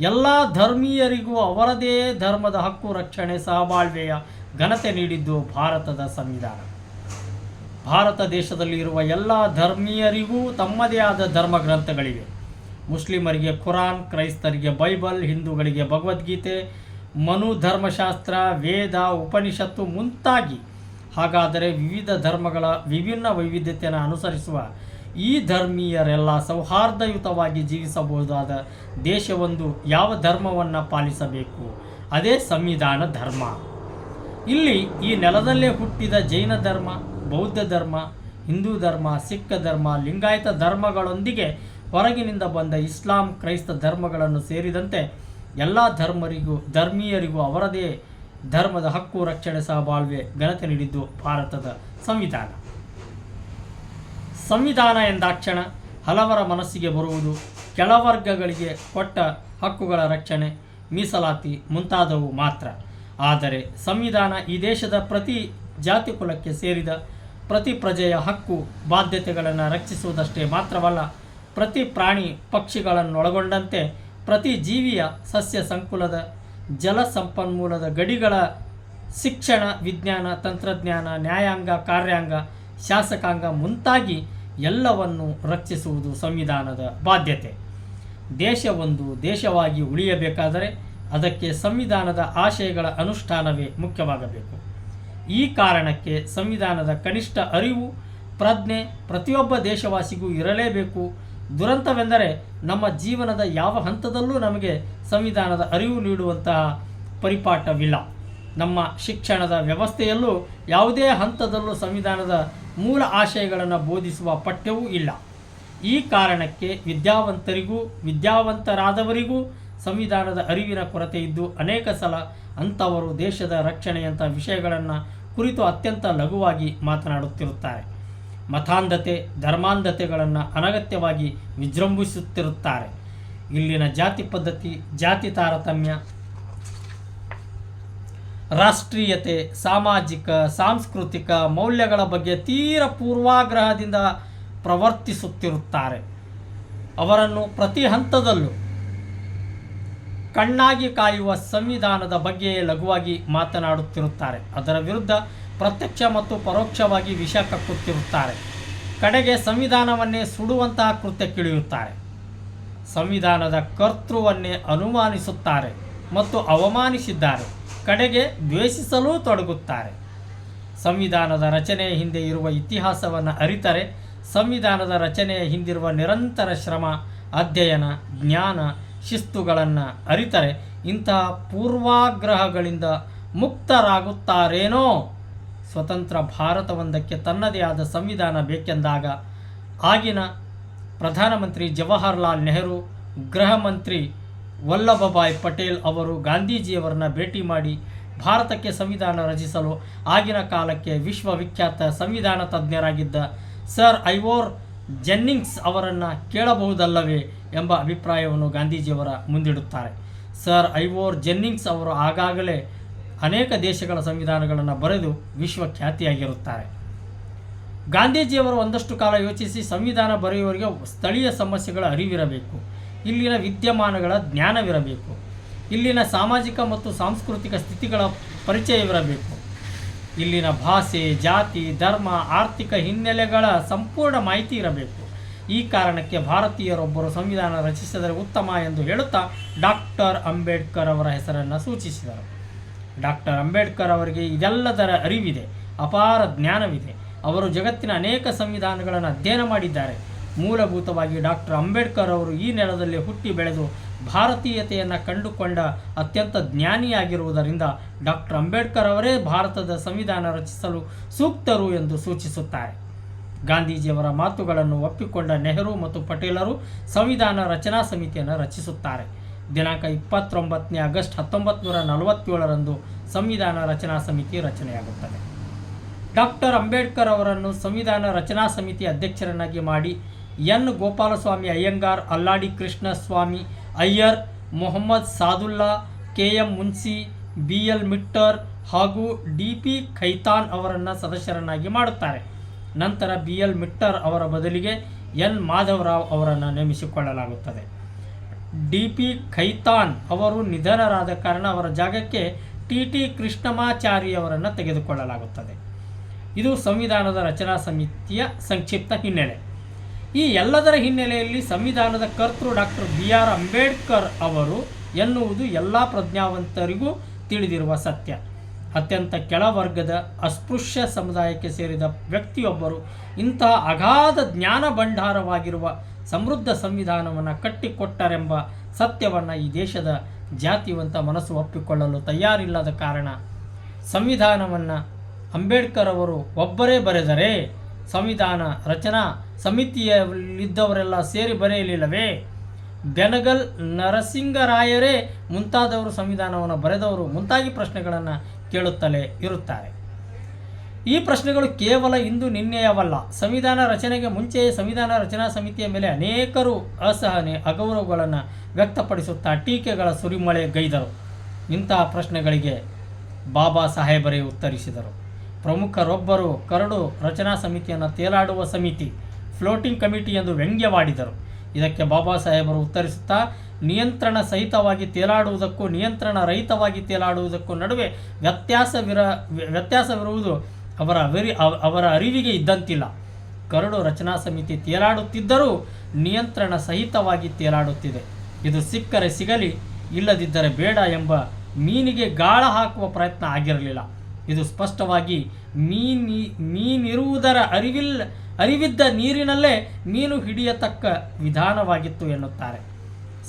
ಎಲ್ಲ ಧರ್ಮೀಯರಿಗೂ ಅವರದೇ ಧರ್ಮದ ಹಕ್ಕು ರಕ್ಷಣೆ ಸಹಬಾಳ್ವೆಯ ಘನತೆ ನೀಡಿದ್ದು ಭಾರತದ ಸಂವಿಧಾನ. ಭಾರತ ದೇಶದಲ್ಲಿ ಇರುವ ಎಲ್ಲ ಧರ್ಮೀಯರಿಗೂ ತಮ್ಮದೇ ಆದ ಧರ್ಮ ಗ್ರಂಥಗಳಿವೆ ಮುಸ್ಲಿಮರಿಗೆ ಖುರಾನ್ ಕ್ರೈಸ್ತರಿಗೆ ಬೈಬಲ್, ಹಿಂದೂಗಳಿಗೆ ಭಗವದ್ಗೀತೆ ಮನು ಧರ್ಮಶಾಸ್ತ್ರ, ವೇದ, ಉಪನಿಷತ್ತು ಮುಂತಾಗಿ. ಹಾಗಾದರೆ ವಿವಿಧ ಧರ್ಮಗಳ ವಿಭಿನ್ನ ವೈವಿಧ್ಯತೆಯನ್ನು ಅನುಸರಿಸುವ ಈ ಧರ್ಮೀಯರೆಲ್ಲ ಸೌಹಾರ್ದಯುತವಾಗಿ ಜೀವಿಸಬಹುದಾದ ದೇಶವೊಂದು ಯಾವ ಧರ್ಮವನ್ನು ಪಾಲಿಸಬೇಕು? ಅದೇ ಸಂವಿಧಾನ ಧರ್ಮ. ಇಲ್ಲಿ ಈ ನೆಲದಲ್ಲೇ ಹುಟ್ಟಿದ ಜೈನ ಧರ್ಮ, ಬೌದ್ಧ ಧರ್ಮ, ಹಿಂದೂ ಧರ್ಮ, ಸಿಖ್ ಧರ್ಮ, ಲಿಂಗಾಯತ ಧರ್ಮಗಳೊಂದಿಗೆ ಹೊರಗಿನಿಂದ ಬಂದ ಇಸ್ಲಾಂ ಕ್ರೈಸ್ತ ಧರ್ಮಗಳನ್ನು ಸೇರಿದಂತೆ ಎಲ್ಲ ಧರ್ಮರಿಗೂ, ಧರ್ಮೀಯರಿಗೂ ಅವರದೇ ಧರ್ಮದ ಹಕ್ಕು ರಕ್ಷಣೆ ಸಹ ಬಾಳ್ವೆ ಘನತೆ ನೀಡಿದ್ದು ಭಾರತದ ಸಂವಿಧಾನ. ಸಂವಿಧಾನ ಎಂದಾಕ್ಷಣ ಹಲವರ ಮನಸ್ಸಿಗೆ ಬರುವುದು, ಕೆಳವರ್ಗಗಳಿಗೆ ಕೊಟ್ಟ ಹಕ್ಕುಗಳ ರಕ್ಷಣೆ, ಮೀಸಲಾತಿ ಮುಂತಾದವು ಮಾತ್ರ. ಆದರೆ ಸಂವಿಧಾನ ಈ ದೇಶದ ಪ್ರತಿ ಜಾತಿ ಕುಲಕ್ಕೆ ಸೇರಿದ ಪ್ರತಿ ಪ್ರಜೆಯ ಹಕ್ಕು, ಬಾಧ್ಯತೆಗಳನ್ನು ರಕ್ಷಿಸುವುದಷ್ಟೇ ಮಾತ್ರವಲ್ಲ, ಪ್ರತಿ ಪ್ರಾಣಿ ಪಕ್ಷಿಗಳನ್ನೊಳಗೊಂಡಂತೆ ಪ್ರತಿ ಜೀವಿಯ ಸಸ್ಯ ಸಂಕುಲದ ಜಲ ಸಂಪನ್ಮೂಲದ ಗಡಿಗಳ ಶಿಕ್ಷಣ, ವಿಜ್ಞಾನ, ತಂತ್ರಜ್ಞಾನ, ನ್ಯಾಯಾಂಗ, ಕಾರ್ಯಾಂಗ, ಶಾಸಕಾಂಗ ಮುಂತಾಗಿ ಎಲ್ಲವನ್ನು ರಕ್ಷಿಸುವುದು ಸಂವಿಧಾನದ ಬಾಧ್ಯತೆ. ದೇಶವೊಂದು ದೇಶವಾಗಿ ಉಳಿಯಬೇಕಾದರೆ ಅದಕ್ಕೆ ಸಂವಿಧಾನದ ಆಶಯಗಳ ಅನುಷ್ಠಾನವೇ ಮುಖ್ಯವಾಗಬೇಕು. ಈ ಕಾರಣಕ್ಕೆ ಸಂವಿಧಾನದ ಕನಿಷ್ಠ ಅರಿವು, ಪ್ರಜ್ಞೆ ಪ್ರತಿಯೊಬ್ಬ ದೇಶವಾಸಿಗೂ ಇರಲೇಬೇಕು ದುರಂತವೆಂದರೆ ನಮ್ಮ ಜೀವನದ ಯಾವ ಹಂತದಲ್ಲೂ ನಮಗೆ ಸಂವಿಧಾನದ ಅರಿವು ನೀಡುವಂತಹ ಪರಿಪಾಠವಿಲ್ಲ. ನಮ್ಮ ಶಿಕ್ಷಣದ ವ್ಯವಸ್ಥೆಯಲ್ಲೂ ಯಾವುದೇ ಹಂತದಲ್ಲೂ ಸಂವಿಧಾನದ ಮೂಲ ಆಶಯಗಳನ್ನು ಬೋಧಿಸುವ ಪಠ್ಯವೂ ಇಲ್ಲ. ಈ ಕಾರಣಕ್ಕೆ ವಿದ್ಯಾವಂತರಿಗೂ, ವಿದ್ಯಾವಂತರಾದವರಿಗೂ ಸಂವಿಧಾನದ ಅರಿವಿನ ಕೊರತೆ ಇದ್ದು ಅನೇಕ ಸಲ ಅಂಥವರು ದೇಶದ ರಕ್ಷಣೆಯಂಥ ವಿಷಯಗಳನ್ನು ಕುರಿತು ಅತ್ಯಂತ ಲಘುವಾಗಿ ಮಾತನಾಡುತ್ತಿರುತ್ತಾರೆ. ಮತಾಂಧತೆ, ಧರ್ಮಾಂಧತೆಗಳನ್ನು ಅನಗತ್ಯವಾಗಿ ವಿಜೃಂಭಿಸುತ್ತಿರುತ್ತಾರೆ. ಇಲ್ಲಿನ ಜಾತಿ ಪದ್ಧತಿ, ಜಾತಿ ತಾರತಮ್ಯ, ರಾಷ್ಟ್ರೀಯತೆ, ಸಾಮಾಜಿಕ, ಸಾಂಸ್ಕೃತಿಕ ಮೌಲ್ಯಗಳ ಬಗ್ಗೆ ತೀರ ಪೂರ್ವಾಗ್ರಹದಿಂದ ಪ್ರವರ್ತಿಸುತ್ತಿರುತ್ತಾರೆ. ಅವರನ್ನು ಪ್ರತಿ ಹಂತದಲ್ಲೂ ಕಣ್ಣಾಗಿ ಕಾಯುವ ಸಂವಿಧಾನದ ಬಗ್ಗೆ ಲಘುವಾಗಿ ಮಾತನಾಡುತ್ತಿರುತ್ತಾರೆ. ಅದರ ವಿರುದ್ಧ ಪ್ರತ್ಯಕ್ಷ ಮತ್ತು ಪರೋಕ್ಷವಾಗಿ ವಿಷ ಕಕ್ಕುತ್ತಿರುತ್ತಾರೆ. ಕಡೆಗೆ ಸಂವಿಧಾನವನ್ನೇ ಸುಡುವಂತಹ ಕೃತ್ಯಕ್ಕಿಳಿಯುತ್ತಾರೆ ಸಂವಿಧಾನದ ಕರ್ತೃವನ್ನೇ ಅನುಮಾನಿಸುತ್ತಾರೆ ಮತ್ತು ಅವಮಾನಿಸಿದ್ದಾರೆ. ಕಡೆಗೆ ದ್ವೇಷಿಸಲೂ ತೊಡಗುತ್ತಾರೆ. ಸಂವಿಧಾನದ ರಚನೆಯ ಹಿಂದೆ ಇರುವ ಇತಿಹಾಸವನ್ನು ಅರಿತರೆ ಸಂವಿಧಾನದ ರಚನೆಯ ಹಿಂದಿರುವ ನಿರಂತರ ಶ್ರಮ, ಅಧ್ಯಯನ, ಜ್ಞಾನ, ಶಿಸ್ತುಗಳನ್ನು ಅರಿತರೆ ಇಂತಹ ಪೂರ್ವಾಗ್ರಹಗಳಿಂದ ಮುಕ್ತರಾಗುತ್ತಾರೇನೋ? ಸ್ವತಂತ್ರ ಭಾರತವೊಂದಕ್ಕೆ ತನ್ನದೇ ಆದ ಸಂವಿಧಾನ ಬೇಕೆಂದಾಗ ಆಗಿನ ಪ್ರಧಾನಮಂತ್ರಿ ಜವಾಹರ್ಲಾಲ್ ನೆಹರು, ಗೃಹ ಮಂತ್ರಿ ವಲ್ಲಭಭಾಯ್ ಪಟೇಲ್ ಅವರು ಗಾಂಧೀಜಿಯವರನ್ನ ಭೇಟಿ ಮಾಡಿ ಭಾರತಕ್ಕೆ ಸಂವಿಧಾನ ರಚಿಸಲು ಆಗಿನ ಕಾಲಕ್ಕೆ ವಿಶ್ವವಿಖ್ಯಾತ ಸಂವಿಧಾನ ತಜ್ಞರಾಗಿದ್ದ ಸರ್ ಐವೋರ್ ಜೆನ್ನಿಂಗ್ಸ್ ಅವರನ್ನು ಕೇಳಬಹುದಲ್ಲವೇ ಎಂಬ ಅಭಿಪ್ರಾಯವನ್ನು ಗಾಂಧೀಜಿಯವರ ಮುಂದಿಡುತ್ತಾರೆ. ಸರ್ ಐವೋರ್ ಜೆನ್ನಿಂಗ್ಸ್ ಅವರು ಆಗಾಗಲೇ ಅನೇಕ ದೇಶಗಳ ಸಂವಿಧಾನಗಳನ್ನು ಬರೆದು ವಿಶ್ವಖ್ಯಾತಿಯಾಗಿರುತ್ತಾರೆ ಗಾಂಧೀಜಿಯವರು ಒಂದಷ್ಟು ಕಾಲ ಯೋಚಿಸಿ ಸಂವಿಧಾನ ಬರೆಯುವವರಿಗೆ ಸ್ಥಳೀಯ ಸಮಸ್ಯೆಗಳ ಅರಿವಿರಬೇಕು. ಇಲ್ಲಿನ ವಿದ್ಯಮಾನಗಳ ಜ್ಞಾನವಿರಬೇಕು. ಇಲ್ಲಿನ ಸಾಮಾಜಿಕ ಮತ್ತು ಸಾಂಸ್ಕೃತಿಕ ಸ್ಥಿತಿಗಳ ಪರಿಚಯವಿರಬೇಕು. ಇಲ್ಲಿನ ಭಾಷೆ, ಜಾತಿ, ಧರ್ಮ, ಆರ್ಥಿಕ ಹಿನ್ನೆಲೆಗಳ ಸಂಪೂರ್ಣ ಮಾಹಿತಿ ಇರಬೇಕು. ಈ ಕಾರಣಕ್ಕೆ ಭಾರತೀಯರೊಬ್ಬರು ಸಂವಿಧಾನ ರಚಿಸಿದರೆ ಉತ್ತಮ ಎಂದು ಹೇಳುತ್ತಾ ಡಾಕ್ಟರ್ ಅಂಬೇಡ್ಕರ್ ಅವರ ಹೆಸರನ್ನು ಸೂಚಿಸಿದರು. ಡಾಕ್ಟರ್ ಅಂಬೇಡ್ಕರ್ ಅವರಿಗೆ ಇದೆಲ್ಲದರ ಅರಿವಿದೆ, ಅಪಾರ ಜ್ಞಾನವಿದೆ. ಅವರು ಜಗತ್ತಿನ ಅನೇಕ ಸಂವಿಧಾನಗಳನ್ನು ಅಧ್ಯಯನ ಮಾಡಿದ್ದಾರೆ. ಮೂಲಭೂತವಾಗಿ ಡಾಕ್ಟರ್ ಅಂಬೇಡ್ಕರ್ ಅವರು ಈ ನೆಲದಲ್ಲಿ ಹುಟ್ಟಿ ಬೆಳೆದು ಭಾರತೀಯತೆಯನ್ನು ಕಂಡುಕೊಂಡ ಅತ್ಯಂತ ಜ್ಞಾನಿಯಾಗಿರುವುದರಿಂದ ಡಾಕ್ಟರ್ ಅಂಬೇಡ್ಕರ್ ಅವರೇ ಭಾರತದ ಸಂವಿಧಾನ ರಚಿಸಲು ಸೂಕ್ತರು ಎಂದು ಸೂಚಿಸುತ್ತಾರೆ. ಗಾಂಧೀಜಿಯವರ ಮಾತುಗಳನ್ನು ಒಪ್ಪಿಕೊಂಡ ನೆಹರು ಮತ್ತು ಪಟೇಲರು ಸಂವಿಧಾನ ರಚನಾ ಸಮಿತಿಯನ್ನು ರಚಿಸುತ್ತಾರೆ. ದಿನಾಂಕ ಇಪ್ಪತ್ತೊಂಬತ್ತನೇ ಆಗಸ್ಟ್ ಹತ್ತೊಂಬತ್ತು ನೂರ ನಲವತ್ತೇಳರಂದು ಸಂವಿಧಾನ ರಚನಾ ಸಮಿತಿ ರಚನೆಯಾಗುತ್ತದೆ. ಡಾಕ್ಟರ್ ಅಂಬೇಡ್ಕರ್ ಅವರನ್ನು ಸಂವಿಧಾನ ರಚನಾ ಸಮಿತಿ ಅಧ್ಯಕ್ಷರನ್ನಾಗಿ ಮಾಡಿ N Gopalaswami Ayyangar, Alladi Krishnaswami Iyer, Mohammed Saadulla K M Munshi B L Mitter ಹಾಗೂ ಡಿ ಪಿ ಖೈತಾನ್ ಅವರನ್ನು ಸದಸ್ಯರನ್ನಾಗಿ ಮಾಡುತ್ತಾರೆ. ನಂತರ ಬಿ ಎಲ್ ಮಿಟ್ಟರ್ ಅವರ ಬದಲಿಗೆ ಎನ್ ಮಾಧವರಾವ್ ಅವರನ್ನು ನೇಮಿಸಿಕೊಳ್ಳಲಾಗುತ್ತದೆ. ಡಿ ಪಿ ಖೈತಾನ್ ಅವರು ನಿಧನರಾದ ಕಾರಣ ಅವರ ಜಾಗಕ್ಕೆ ಟಿ ಟಿ ಕೃಷ್ಣಮಾಚಾರಿ ಅವರನ್ನು ತೆಗೆದುಕೊಳ್ಳಲಾಗುತ್ತದೆ. ಇದು ಸಂವಿಧಾನದ ರಚನಾ ಸಮಿತಿಯ ಸಂಕ್ಷಿಪ್ತ ಹಿನ್ನೆಲೆ. ಈ ಎಲ್ಲದರ ಹಿನ್ನೆಲೆಯಲ್ಲಿ ಸಂವಿಧಾನದ ಕರ್ತೃ ಡಾಕ್ಟರ್ ಬಿ ಆರ್ ಅಂಬೇಡ್ಕರ್ ಅವರು ಎನ್ನುವುದು ಎಲ್ಲ ಪ್ರಜ್ಞಾವಂತರಿಗೂ ತಿಳಿದಿರುವ ಸತ್ಯ. ಅತ್ಯಂತ ಕೆಳವರ್ಗದ ಅಸ್ಪೃಶ್ಯ ಸಮುದಾಯಕ್ಕೆ ಸೇರಿದ ವ್ಯಕ್ತಿಯೊಬ್ಬರು ಇಂತಹ ಅಗಾಧ ಜ್ಞಾನ ಭಂಡಾರವಾಗಿರುವ ಸಮೃದ್ಧ ಸಂವಿಧಾನವನ್ನು ಕಟ್ಟಿಕೊಟ್ಟರೆಂಬ ಸತ್ಯವನ್ನು ಈ ದೇಶದ ಜಾತಿವಂತ ಮನಸ್ಸು ಒಪ್ಪಿಕೊಳ್ಳಲು ತಯಾರಿಲ್ಲದ ಕಾರಣ ಸಂವಿಧಾನವನ್ನು ಅಂಬೇಡ್ಕರ್ ಅವರು ಒಬ್ಬರೇ ಬರೆದರೆ ಸಂವಿಧಾನ ರಚನಾ ಸಮಿತಿಯಲ್ಲಿದ್ದವರೆಲ್ಲ ಸೇರಿ ಬರೆಯಲಿಲ್ಲವೇ? ಬೆನಗಲ್ ನರಸಿಂಗರಾಯರೇ ಮುಂತಾದವರು ಸಂವಿಧಾನವನ್ನು ಬರೆದವರು ಮುಂತಾಗಿ ಪ್ರಶ್ನೆಗಳನ್ನು ಕೇಳುತ್ತಲೇ ಇರುತ್ತಾರೆ. ಈ ಪ್ರಶ್ನೆಗಳು ಕೇವಲ ಇಂದು ನಿನ್ನೆಯವಲ್ಲ. ಸಂವಿಧಾನ ರಚನೆಗೆ ಮುಂಚೆಯೇ ಸಂವಿಧಾನ ರಚನಾ ಸಮಿತಿಯ ಮೇಲೆ ಅನೇಕರು ಅಸಹನೆ, ಅಗೌರವಗಳನ್ನು ವ್ಯಕ್ತಪಡಿಸುತ್ತಾ ಟೀಕೆಗಳ ಸುರಿಮಳೆ ಗೈದರು. ಇಂತಹ ಪ್ರಶ್ನೆಗಳಿಗೆ ಬಾಬಾ ಸಾಹೇಬರೇ ಉತ್ತರಿಸಿದರು. ಪ್ರಮುಖರೊಬ್ಬರು ಕರಡು ರಚನಾ ಸಮಿತಿಯನ್ನು ತೇಲಾಡುವ ಸಮಿತಿ, ಫ್ಲೋಟಿಂಗ್ ಕಮಿಟಿ ಎಂದು ವ್ಯಂಗ್ಯವಾಡಿದರು. ಇದಕ್ಕೆ ಬಾಬಾ ಸಾಹೇಬರು ಉತ್ತರಿಸುತ್ತಾ, ನಿಯಂತ್ರಣ ಸಹಿತವಾಗಿ ತೇಲಾಡುವುದಕ್ಕೂ, ನಿಯಂತ್ರಣ ರಹಿತವಾಗಿ ತೇಲಾಡುವುದಕ್ಕೂ ನಡುವೆ ವ್ಯತ್ಯಾಸವಿರ, ವ್ಯತ್ಯಾಸವಿರುವುದು ಅವರ ಅವರಿ ಅವ- ಅವರ ಅರಿವಿಗೆ ಇದ್ದಂತಿಲ್ಲ. ಕರಡು ರಚನಾ ಸಮಿತಿ ತೇಲಾಡುತ್ತಿದ್ದರೂ ನಿಯಂತ್ರಣ ಸಹಿತವಾಗಿ ತೇಲಾಡುತ್ತಿದೆ. ಇದು ಸಿಕ್ಕರೆ ಸಿಗಲಿ, ಇಲ್ಲದಿದ್ದರೆ ಬೇಡ ಎಂಬ ಮೀನಿಗೆ ಗಾಳ ಹಾಕುವ ಪ್ರಯತ್ನ ಆಗಿರಲಿಲ್ಲ. ಇದು ಸ್ಪಷ್ಟವಾಗಿ ಮೀನಿ ಮೀನಿರುವುದರ ಅರಿವಿಲ್ಲ ಅರಿವಿದ್ದ ನೀರಿನಲ್ಲೇ ಮೀನು ಹಿಡಿಯತಕ್ಕ ವಿಧಾನವಾಗಿತ್ತು ಎನ್ನುತ್ತಾರೆ.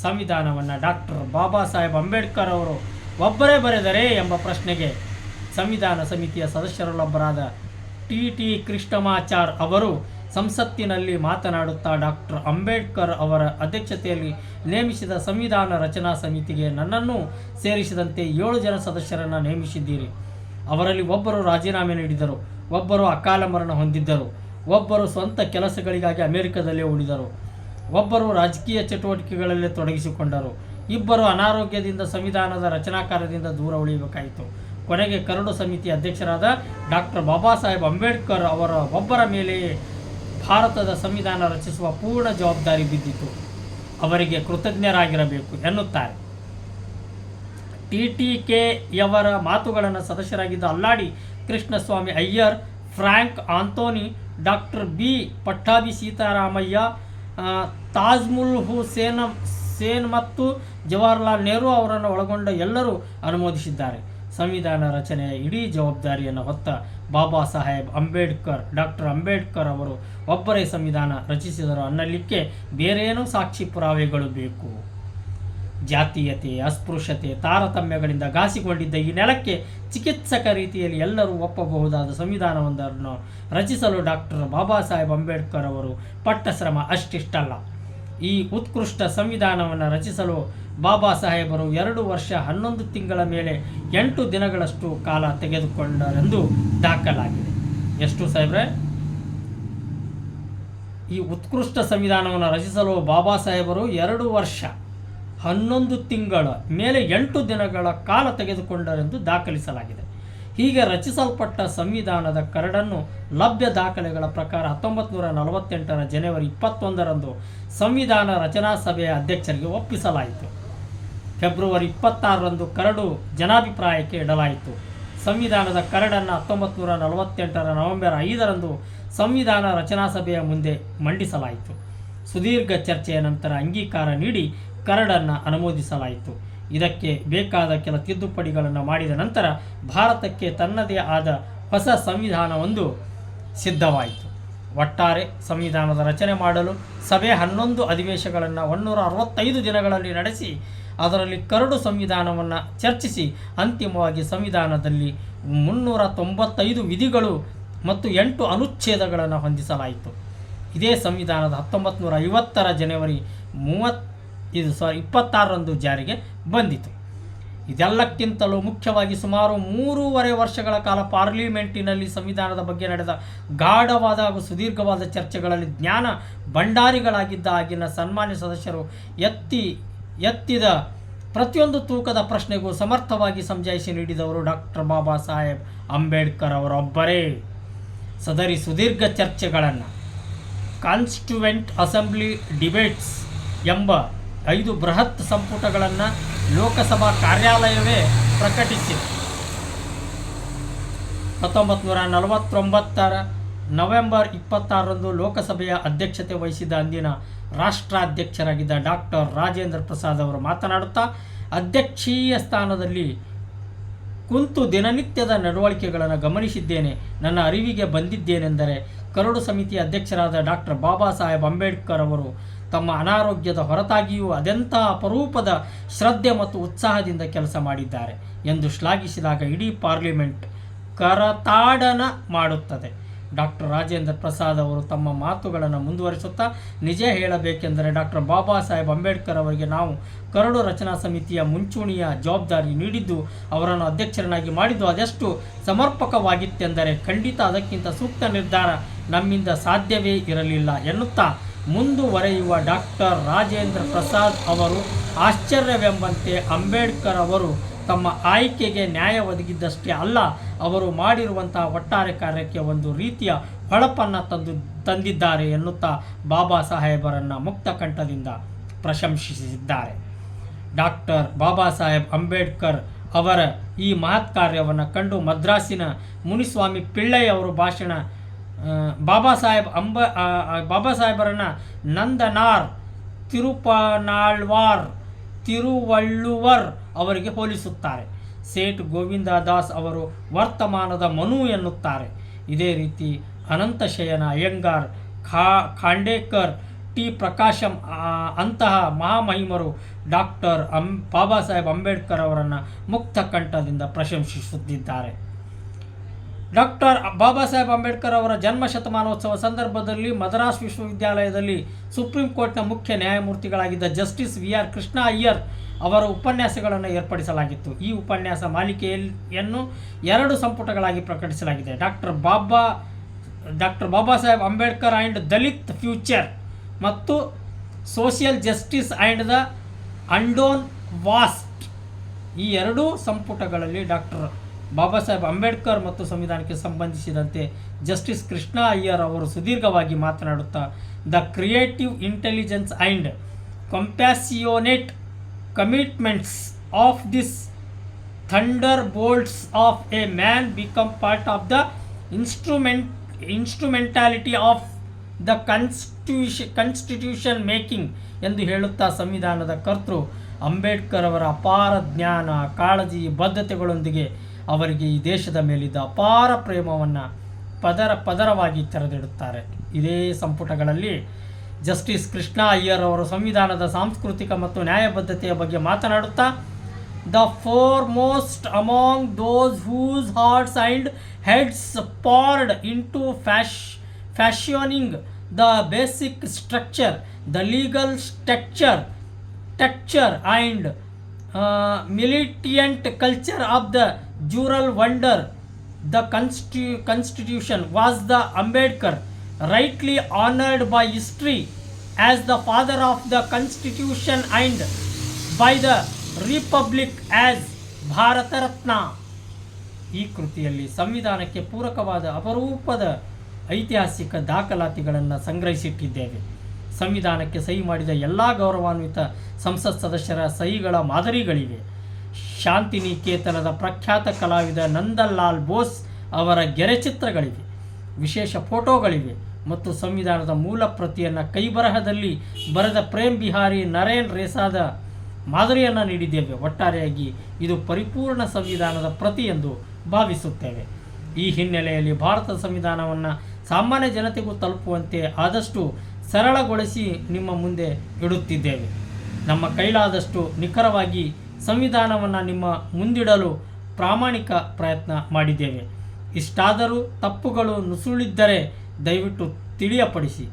ಸಂವಿಧಾನವನ್ನು ಡಾಕ್ಟರ್ ಬಾಬಾ ಸಾಹೇಬ್ ಅಂಬೇಡ್ಕರ್ ಅವರು ಒಬ್ಬರೇ ಬರೆದರೆ ಎಂಬ ಪ್ರಶ್ನೆಗೆ ಸಂವಿಧಾನ ಸಮಿತಿಯ ಸದಸ್ಯರಲ್ಲೊಬ್ಬರಾದ ಟಿ ಟಿ ಕೃಷ್ಣಮಾಚಾರ್ ಅವರು ಸಂಸತ್ತಿನಲ್ಲಿ ಮಾತನಾಡುತ್ತಾ ಡಾಕ್ಟರ್ ಅಂಬೇಡ್ಕರ್ ಅವರ ಅಧ್ಯಕ್ಷತೆಯಲ್ಲಿ ನೇಮಿಸಿದ ಸಂವಿಧಾನ ರಚನಾ ಸಮಿತಿಗೆ ನನ್ನನ್ನು ಸೇರಿಸಿದಂತೆ ಏಳು ಜನ ಸದಸ್ಯರನ್ನು ನೇಮಿಸಿದ್ದೀರಿ. ಅವರಲ್ಲಿ ಒಬ್ಬರು ರಾಜೀನಾಮೆ ನೀಡಿದರು, ಒಬ್ಬರು ಅಕಾಲ ಮರಣ ಹೊಂದಿದ್ದರು, ಒಬ್ಬರು ಸ್ವಂತ ಕೆಲಸಗಳಿಗಾಗಿ ಅಮೆರಿಕದಲ್ಲೇ ಉಳಿದರು, ಒಬ್ಬರು ರಾಜಕೀಯ ಚಟುವಟಿಕೆಗಳಲ್ಲೇ ತೊಡಗಿಸಿಕೊಂಡರು, ಇಬ್ಬರು ಅನಾರೋಗ್ಯದಿಂದ ಸಂವಿಧಾನದ ರಚನಾಕಾರದಿಂದ ದೂರ ಉಳಿಯಬೇಕಾಯಿತು. ಕೊನೆಗೆ ಕರಡು ಸಮಿತಿ ಅಧ್ಯಕ್ಷರಾದ ಡಾಕ್ಟರ್ ಬಾಬಾ ಸಾಹೇಬ್ ಅಂಬೇಡ್ಕರ್ ಅವರ ಒಬ್ಬರ ಮೇಲೆ ಭಾರತದ ಸಂವಿಧಾನ ರಚಿಸುವ ಪೂರ್ಣ ಜವಾಬ್ದಾರಿ ಬಿದ್ದಿತು ಅವರಿಗೆ ಕೃತಜ್ಞರಾಗಿರಬೇಕು ಎನ್ನುತ್ತಾರೆ. ಟಿ ಟಿ ಕೆಯವರ ಮಾತುಗಳನ್ನು ಸದಸ್ಯರಾಗಿದ್ದ Alladi Krishnaswami Iyer Frank Anthony, doctor B Pattabhi Sitaramayya Tajamul Hussain, Sen ಮತ್ತು ಜವಾಹರ್ಲಾಲ್ ನೆಹರು ಅವರನ್ನು ಒಳಗೊಂಡ ಎಲ್ಲರೂ ಅನುಮೋದಿಸಿದ್ದಾರೆ. ಸಂವಿಧಾನ ರಚನೆಯ ಇಡೀ ಜವಾಬ್ದಾರಿಯನ್ನು ಹೊತ್ತ ಬಾಬಾ ಸಾಹೇಬ್ ಅಂಬೇಡ್ಕರ್, ಡಾಕ್ಟರ್ ಅಂಬೇಡ್ಕರ್ ಅವರು ಒಬ್ಬರೇ ಸಂವಿಧಾನ ರಚಿಸಿದರು ಅನ್ನಲಿಕ್ಕೆ ಬೇರೇನೂ ಸಾಕ್ಷಿ ಪುರಾವೆಗಳು ಬೇಕು. ಜಾತೀಯತೆ, ಅಸ್ಪೃಶ್ಯತೆ, ತಾರತಮ್ಯಗಳಿಂದ ಘಾಸಿಕೊಂಡಿದ್ದ ಈ ನೆಲಕ್ಕೆ ಚಿಕಿತ್ಸಕ ರೀತಿಯಲ್ಲಿ ಎಲ್ಲರೂ ಒಪ್ಪಬಹುದಾದ ಸಂವಿಧಾನವೊಂದನ್ನು ರಚಿಸಲು ಡಾಕ್ಟರ್ ಬಾಬಾ ಸಾಹೇಬ್ ಅಂಬೇಡ್ಕರ್ ಅವರು ಪಟ್ಟಶ್ರಮ ಅಷ್ಟಿಷ್ಟಲ್ಲ. ಈ ಉತ್ಕೃಷ್ಟ ಸಂವಿಧಾನವನ್ನು ರಚಿಸಲು ಬಾಬಾ ಸಾಹೇಬರು ಎರಡು ವರ್ಷ ಹನ್ನೊಂದು ತಿಂಗಳ ಮೇಲೆ ಎಂಟು ದಿನಗಳಷ್ಟು ಕಾಲ ತೆಗೆದುಕೊಂಡರೆಂದು ದಾಖಲಾಗಿದೆ. ಎಷ್ಟು ಸಾಹೇಬ್ರೆ? ಈ ಉತ್ಕೃಷ್ಟ ಸಂವಿಧಾನವನ್ನು ರಚಿಸಲು ಬಾಬಾ ಸಾಹೇಬರು ಎರಡು ವರ್ಷ ಹನ್ನೊಂದು ತಿಂಗಳ ಮೇಲೆ ಎಂಟು ದಿನಗಳ ಕಾಲ ತೆಗೆದುಕೊಂಡರೆಂದು ದಾಖಲಿಸಲಾಗಿದೆ. ಹೀಗೆ ರಚಿಸಲ್ಪಟ್ಟ ಸಂವಿಧಾನದ ಕರಡನ್ನು ಲಭ್ಯ ದಾಖಲೆಗಳ ಪ್ರಕಾರ ಹತ್ತೊಂಬತ್ತು ನೂರ ನಲವತ್ತೆಂಟರ ಜನವರಿ ಇಪ್ಪತ್ತೊಂದರಂದು ಸಂವಿಧಾನ ರಚನಾ ಸಭೆಯ ಅಧ್ಯಕ್ಷರಿಗೆ ಒಪ್ಪಿಸಲಾಯಿತು. ಫೆಬ್ರವರಿ ಇಪ್ಪತ್ತಾರರಂದು ಕರಡು ಜನಾಭಿಪ್ರಾಯಕ್ಕೆ ಇಡಲಾಯಿತು. ಸಂವಿಧಾನದ ಕರಡನ್ನು ಹತ್ತೊಂಬತ್ತು ನೂರ ನಲವತ್ತೆಂಟರ ನವೆಂಬರ್ ಐದರಂದು ಸಂವಿಧಾನ ರಚನಾ ಸಭೆಯ ಮುಂದೆ ಮಂಡಿಸಲಾಯಿತು. ಸುದೀರ್ಘ ಚರ್ಚೆಯ ನಂತರ ಅಂಗೀಕಾರ ನೀಡಿ ಕರಡನ್ನು ಅನುಮೋದಿಸಲಾಯಿತು. ಇದಕ್ಕೆ ಬೇಕಾದ ಕೆಲ ತಿದ್ದುಪಡಿಗಳನ್ನು ಮಾಡಿದ ನಂತರ ಭಾರತಕ್ಕೆ ತನ್ನದೇ ಆದ ಹೊಸ ಸಂವಿಧಾನವೊಂದು ಸಿದ್ಧವಾಯಿತು. ಒಟ್ಟಾರೆ ಸಂವಿಧಾನದ ರಚನೆ ಮಾಡಲು ಸಭೆ ಹನ್ನೊಂದು ಅಧಿವೇಶಗಳನ್ನು ಒನ್ನೂರ ಅರವತ್ತೈದು ದಿನಗಳಲ್ಲಿ ನಡೆಸಿ, ಅದರಲ್ಲಿ ಕರಡು ಸಂವಿಧಾನವನ್ನು ಚರ್ಚಿಸಿ, ಅಂತಿಮವಾಗಿ ಸಂವಿಧಾನದಲ್ಲಿ ಮುನ್ನೂರ ತೊಂಬತ್ತೈದು ವಿಧಿಗಳು ಮತ್ತು ಎಂಟು ಅನುಚ್ಛೇದಗಳನ್ನು ಹೊಂದಿಸಲಾಯಿತು. ಇದೇ ಸಂವಿಧಾನದ ಹತ್ತೊಂಬತ್ತು ನೂರ ಐವತ್ತರ ಜನವರಿ ಮೂವತ್ ಇದು ಸಾವಿರ ಇಪ್ಪತ್ತಾರರಂದು ಜಾರಿಗೆ ಬಂದಿತು. ಇದೆಲ್ಲಕ್ಕಿಂತಲೂ ಮುಖ್ಯವಾಗಿ ಸುಮಾರು ಮೂರುವರೆ ವರ್ಷಗಳ ಕಾಲ ಪಾರ್ಲಿಮೆಂಟಿನಲ್ಲಿ ಸಂವಿಧಾನದ ಬಗ್ಗೆ ನಡೆದ ಗಾಢವಾದ ಹಾಗೂ ಸುದೀರ್ಘವಾದ ಚರ್ಚೆಗಳಲ್ಲಿ ಜ್ಞಾನ ಭಂಡಾರಿಗಳಾಗಿದ್ದ ಆಗಿನ ಸನ್ಮಾನ್ಯ ಸದಸ್ಯರು ಎತ್ತಿ, ಎತ್ತಿದ ಪ್ರತಿಯೊಂದು ತೂಕದ ಪ್ರಶ್ನೆಗೂ ಸಮರ್ಥವಾಗಿ ಸಮಜಾಯಿಸಿ ನೀಡಿದವರು ಡಾಕ್ಟರ್ ಬಾಬಾ ಸಾಹೇಬ್ ಅಂಬೇಡ್ಕರ್ ಅವರೊಬ್ಬರೇ. ಸದರಿ ಸುದೀರ್ಘ ಚರ್ಚೆಗಳನ್ನು. ಕಾನ್ಸ್ಟಿಟ್ಯೂವೆಂಟ್ ಅಸೆಂಬ್ಲಿ ಡಿಬೇಟ್ಸ್ ಎಂಬ ಐದು ಬೃಹತ್ ಸಂಪುಟಗಳನ್ನು ಲೋಕಸಭಾ ಕಾರ್ಯಾಲಯವೇ ಪ್ರಕಟಿಸಿದೆ. ಹತ್ತೊಂಬತ್ತು ನೂರ ನಲವತ್ತೊಂಬತ್ತರ ನವೆಂಬರ್ ಇಪ್ಪತ್ತಾರರಂದು ಲೋಕಸಭೆಯ ಅಧ್ಯಕ್ಷತೆ ವಹಿಸಿದ ಅಂದಿನ ರಾಷ್ಟ್ರಾಧ್ಯಕ್ಷರಾಗಿದ್ದ ಡಾಕ್ಟರ್ ರಾಜೇಂದ್ರ ಪ್ರಸಾದ್ ಅವರು ಮಾತನಾಡುತ್ತಾ, ಅಧ್ಯಕ್ಷೀಯ ಸ್ಥಾನದಲ್ಲಿ ಕುಂತು ದಿನನಿತ್ಯದ ನಡವಳಿಕೆಗಳನ್ನು ಗಮನಿಸಿದ್ದೇನೆ. ನನ್ನ ಅರಿವಿಗೆ ಬಂದಿದ್ದೇನೆಂದರೆ ಕರಡು ಸಮಿತಿಯ ಅಧ್ಯಕ್ಷರಾದ ಡಾಕ್ಟರ್ ಬಾಬಾ ಸಾಹೇಬ್ ಅಂಬೇಡ್ಕರ್ ಅವರು ತಮ್ಮ ಅನಾರೋಗ್ಯದ ಹೊರತಾಗಿಯೂ ಅದೆಂಥ ಅಪರೂಪದ ಶ್ರದ್ಧೆ ಮತ್ತು ಉತ್ಸಾಹದಿಂದ ಕೆಲಸ ಮಾಡಿದ್ದಾರೆ ಎಂದು ಶ್ಲಾಘಿಸಿದಾಗ ಇಡೀ ಪಾರ್ಲಿಮೆಂಟ್ ಕರತಾಡನ ಮಾಡುತ್ತದೆ. ಡಾಕ್ಟರ್ ರಾಜೇಂದ್ರ ಪ್ರಸಾದ್ ಅವರು ತಮ್ಮ ಮಾತುಗಳನ್ನು ಮುಂದುವರಿಸುತ್ತಾ, ನಿಜ ಹೇಳಬೇಕೆಂದರೆ ಡಾಕ್ಟರ್ ಬಾಬಾ ಸಾಹೇಬ್ ಅಂಬೇಡ್ಕರ್ ಅವರಿಗೆ ನಾವು ಕರಡು ರಚನಾ ಸಮಿತಿಯ ಮುಂಚೂಣಿಯ ಜವಾಬ್ದಾರಿ ನೀಡಿದ್ದು, ಅವರನ್ನು ಅಧ್ಯಕ್ಷರನ್ನಾಗಿ ಮಾಡಿದ್ದು ಅದೆಷ್ಟು ಸಮರ್ಪಕವಾಗಿತ್ತೆಂದರೆ ಖಂಡಿತ ಅದಕ್ಕಿಂತ ಸೂಕ್ತ ನಿರ್ಧಾರ ನಮ್ಮಿಂದ ಸಾಧ್ಯವೇ ಇರಲಿಲ್ಲ ಎನ್ನುತ್ತಾ ಮುಂದುವರೆಯುವ ಡಾಕ್ಟರ್ ರಾಜೇಂದ್ರ ಪ್ರಸಾದ್ ಅವರು ಆಶ್ಚರ್ಯವೆಂಬಂತೆ ಅಂಬೇಡ್ಕರ್ ಅವರು ತಮ್ಮ ಆಯ್ಕೆಗೆ ನ್ಯಾಯ ಒದಗಿದ್ದಷ್ಟೇ ಅಲ್ಲ, ಅವರು ಮಾಡಿರುವಂತಹ ಒಟ್ಟಾರೆ ಕಾರ್ಯಕ್ಕೆ ಒಂದು ರೀತಿಯ ಹೊಳಪನ್ನು ತಂದು ತಂದಿದ್ದಾರೆ ಎನ್ನುತ್ತಾ ಬಾಬಾ ಸಾಹೇಬರನ್ನು ಮುಕ್ತ ಕಂಠದಿಂದ ಪ್ರಶಂಸಿಸಿದ್ದಾರೆ. ಡಾಕ್ಟರ್ ಬಾಬಾ ಸಾಹೇಬ್ ಅಂಬೇಡ್ಕರ್ ಅವರ ಈ ಮಹತ್ ಕಾರ್ಯವನ್ನು ಕಂಡು ಮದ್ರಾಸಿನ ಮುನಿಸ್ವಾಮಿ ಪಿಳ್ಳೈ ಅವರು ಭಾಷಣ ಬಾಬಾ ಸಾಹೇಬ್ ಅಂಬ ಬಾಬಾ ಸಾಹೇಬರನ್ನು ನಂದನಾರ್, ತಿರುಪನಾಳ್ವಾರ್, ತಿರುವಳ್ಳುವರ್ ಅವರಿಗೆ ಹೋಲಿಸುತ್ತಾರೆ. ಸೇಠ್ ಗೋವಿಂದ ದಾಸ್ ಅವರು ವರ್ತಮಾನದ ಮನು ಎನ್ನುತ್ತಾರೆ. ಇದೇ ರೀತಿ ಅನಂತಶಯನ ಅಯ್ಯಂಗಾರ್, ಖಾ, ಖಾಂಡೇಕರ್, ಟಿ ಪ್ರಕಾಶಂ ಅಂತಹ ಮಹಾಮಹಿಮರು ಡಾಕ್ಟರ್ ಅಂ ಬಾಬಾ ಸಾಹೇಬ್ ಅಂಬೇಡ್ಕರ್ ಅವರನ್ನು ಮುಕ್ತ ಕಂಠದಿಂದ ಪ್ರಶಂಸಿಸುತ್ತಿದ್ದಾರೆ. ಡಾಕ್ಟರ್ ಬಾಬಾ ಸಾಹೇಬ್ ಅಂಬೇಡ್ಕರ್ ಅವರ ಜನ್ಮ ಶತಮಾನೋತ್ಸವ ಸಂದರ್ಭದಲ್ಲಿ ಮದ್ರಾಸ್ ವಿಶ್ವವಿದ್ಯಾಲಯದಲ್ಲಿ ಸುಪ್ರೀಂ ಕೋರ್ಟ್ನ ಮುಖ್ಯ ನ್ಯಾಯಮೂರ್ತಿಗಳಾಗಿದ್ದ justice V R Krishna Iyer ಅವರ ಉಪನ್ಯಾಸಗಳನ್ನು ಏರ್ಪಡಿಸಲಾಗಿತ್ತು. ಈ ಉಪನ್ಯಾಸ ಮಾಲಿಕೆಯನ್ನು ಎರಡು ಸಂಪುಟಗಳಾಗಿ ಪ್ರಕಟಿಸಲಾಗಿದೆ. Doctor Baba doctor Baba Saheb Ambedkar and Dalit future ಮತ್ತು social justice and the undone vast ಈ ಎರಡೂ ಸಂಪುಟಗಳಲ್ಲಿ ಡಾಕ್ಟರ್ ಬಾಬಾ ಸಾಹೇಬ್ ಅಂಬೇಡ್ಕರ್ ಮತ್ತು ಸಂವಿಧಾನಕ್ಕೆ ಸಂಬಂಧಿಸಿದಂತೆ ಜಸ್ಟಿಸ್ ಕೃಷ್ಣ ಅಯ್ಯರ್ ಅವರು ಸುದೀರ್ಘವಾಗಿ ಮಾತನಾಡುತ್ತಾ, the creative intelligence and compassionate commitments of this thunder bolts of a man become part of the instrument, instrumentality of the constitution constitution making ಎಂದು ಹೇಳುತ್ತಾ ಸಂವಿಧಾನದ ಕರ್ತೃ ಅಂಬೇಡ್ಕರ್ ಅವರ ಅಪಾರ ಜ್ಞಾನ, ಕಾಳಜಿ, ಬದ್ಧತೆಗಳೊಂದಿಗೆ ಅವರಿಗೆ ಈ ದೇಶದ ಮೇಲಿದ್ದ ಅಪಾರ ಪ್ರೇಮವನ್ನು ಪದರ ಪದರವಾಗಿ ತೆರೆದಿಡುತ್ತಾರೆ. ಇದೇ ಸಂಪುಟಗಳಲ್ಲಿ ಜಸ್ಟಿಸ್ ಕೃಷ್ಣ ಅಯ್ಯರ್ ಅವರು ಸಂವಿಧಾನದ ಸಾಂಸ್ಕೃತಿಕ ಮತ್ತು ನ್ಯಾಯಬದ್ಧತೆಯ ಬಗ್ಗೆ ಮಾತನಾಡುತ್ತಾ, the foremost among those whose hearts and heads poured into ಫ್ಯಾಶ್ fashioning the basic structure, the legal structure, texture and militant culture of the jural wonder the constitu- constitution was the Ambedkar rightly honoured by history as the father of the constitution and by the republic as Bharat Ratna ಈ ಕೃತಿಯಲ್ಲಿ ಸಂವಿಧಾನಕ್ಕೆ ಪೂರಕವಾದ ಅಪರೂಪದ ಐತಿಹಾಸಿಕ ದಾಖಲಾತಿಗಳನ್ನು ಸಂಗ್ರಹಿಸಿಟ್ಟಿದ್ದೇವೆ. ಸಂವಿಧಾನಕ್ಕೆ ಸಹಿ ಮಾಡಿದ ಎಲ್ಲ ಗೌರವಾನ್ವಿತ ಸಂಸತ್ ಸದಸ್ಯರ ಸಹಿಗಳ ಮಾದರಿಗಳಿವೆ. ಶಾಂತಿನಿಕೇತನದ ಪ್ರಖ್ಯಾತ ಕಲಾವಿದ ನಂದಲಾಲ್ ಬೋಸ್ ಅವರ ಗೆರೆಚಿತ್ರಗಳಿವೆ ವಿಶೇಷ ಫೋಟೋಗಳಿವೆ ಮತ್ತು ಸಂವಿಧಾನದ ಮೂಲ ಪ್ರತಿಯನ್ನು ಕೈಬರಹದಲ್ಲಿ ಬರೆದ ಪ್ರೇಮ್ ಬಿಹಾರಿ ನರೇನ್ ರೇಸಾದ ಮಾದರಿಯನ್ನು ನೀಡಿದ್ದೇವೆ. ಒಟ್ಟಾರೆಯಾಗಿ ಇದು ಪರಿಪೂರ್ಣ ಸಂವಿಧಾನದ ಪ್ರತಿ ಎಂದು ಭಾವಿಸುತ್ತೇವೆ. ಈ ಹಿನ್ನೆಲೆಯಲ್ಲಿ ಭಾರತದ ಸಂವಿಧಾನವನ್ನು ಸಾಮಾನ್ಯ ಜನತೆಗೂ ತಲುಪುವಂತೆ ಆದಷ್ಟು ಸರಳಗೊಳಿಸಿ ನಿಮ್ಮ ಮುಂದೆ ಇಡುತ್ತಿದ್ದೇವೆ. ನಮ್ಮ ಕೈಲಾದಷ್ಟು ನಿಖರವಾಗಿ ಸಂವಿಧಾನವನ್ನು ನಿಮ್ಮ ಮುಂದಿಡಲು ಪ್ರಾಮಾಣಿಕ ಪ್ರಯತ್ನ ಮಾಡಿದ್ದೇವೆ. ಇಷ್ಟಾದರೂ ತಪ್ಪುಗಳು ನುಸುಳಿದ್ದರೆ ದಯವಿಟ್ಟು ತಿಳಿಯಪಡಿಸಿ.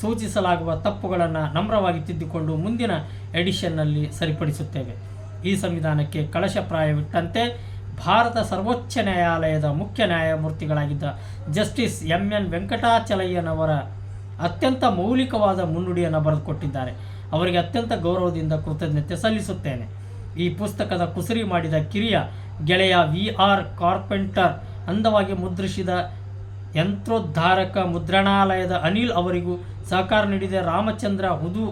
ಸೂಚಿಸಲಾಗುವ ತಪ್ಪುಗಳನ್ನು ನಮ್ರವಾಗಿ ತಿದ್ದುಕೊಂಡು ಮುಂದಿನ ಎಡಿಷನ್ನಲ್ಲಿ ಸರಿಪಡಿಸುತ್ತೇವೆ. ಈ ಸಂವಿಧಾನಕ್ಕೆ ಕಳಶಪ್ರಾಯವಿಟ್ಟಂತೆ ಭಾರತ ಸರ್ವೋಚ್ಚ ನ್ಯಾಯಾಲಯದ ಮುಖ್ಯ ನ್ಯಾಯಮೂರ್ತಿಗಳಾಗಿದ್ದ ಜಸ್ಟಿಸ್ ಎಂ ಎನ್ ವೆಂಕಟಾಚಲಯ್ಯನವರ ಅತ್ಯಂತ ಮೌಲಿಕವಾದ ಮುನ್ನುಡಿಯನ್ನು ಬರೆದುಕೊಟ್ಟಿದ್ದಾರೆ. ಅವರಿಗೆ ಅತ್ಯಂತ ಗೌರವದಿಂದ ಕೃತಜ್ಞತೆ ಸಲ್ಲಿಸುತ್ತೇನೆ. ಈ ಪುಸ್ತಕದ ಕುಸರಿ ಮಾಡಿದ ಕಿರಿಯ ಗೆಳೆಯ ವಿ ಆರ್ ಕಾರ್ಪೆಂಟರ್ ಅಂದವಾಗಿ ಮುದ್ರಿಸಿದ ಯಂತ್ರೋದ್ಧಾರಕ ಮುದ್ರಣಾಲಯದ ಅನಿಲ್ ಅವರಿಗೂ ಸಹಕಾರ ನೀಡಿದ ರಾಮಚಂದ್ರ ಹುದು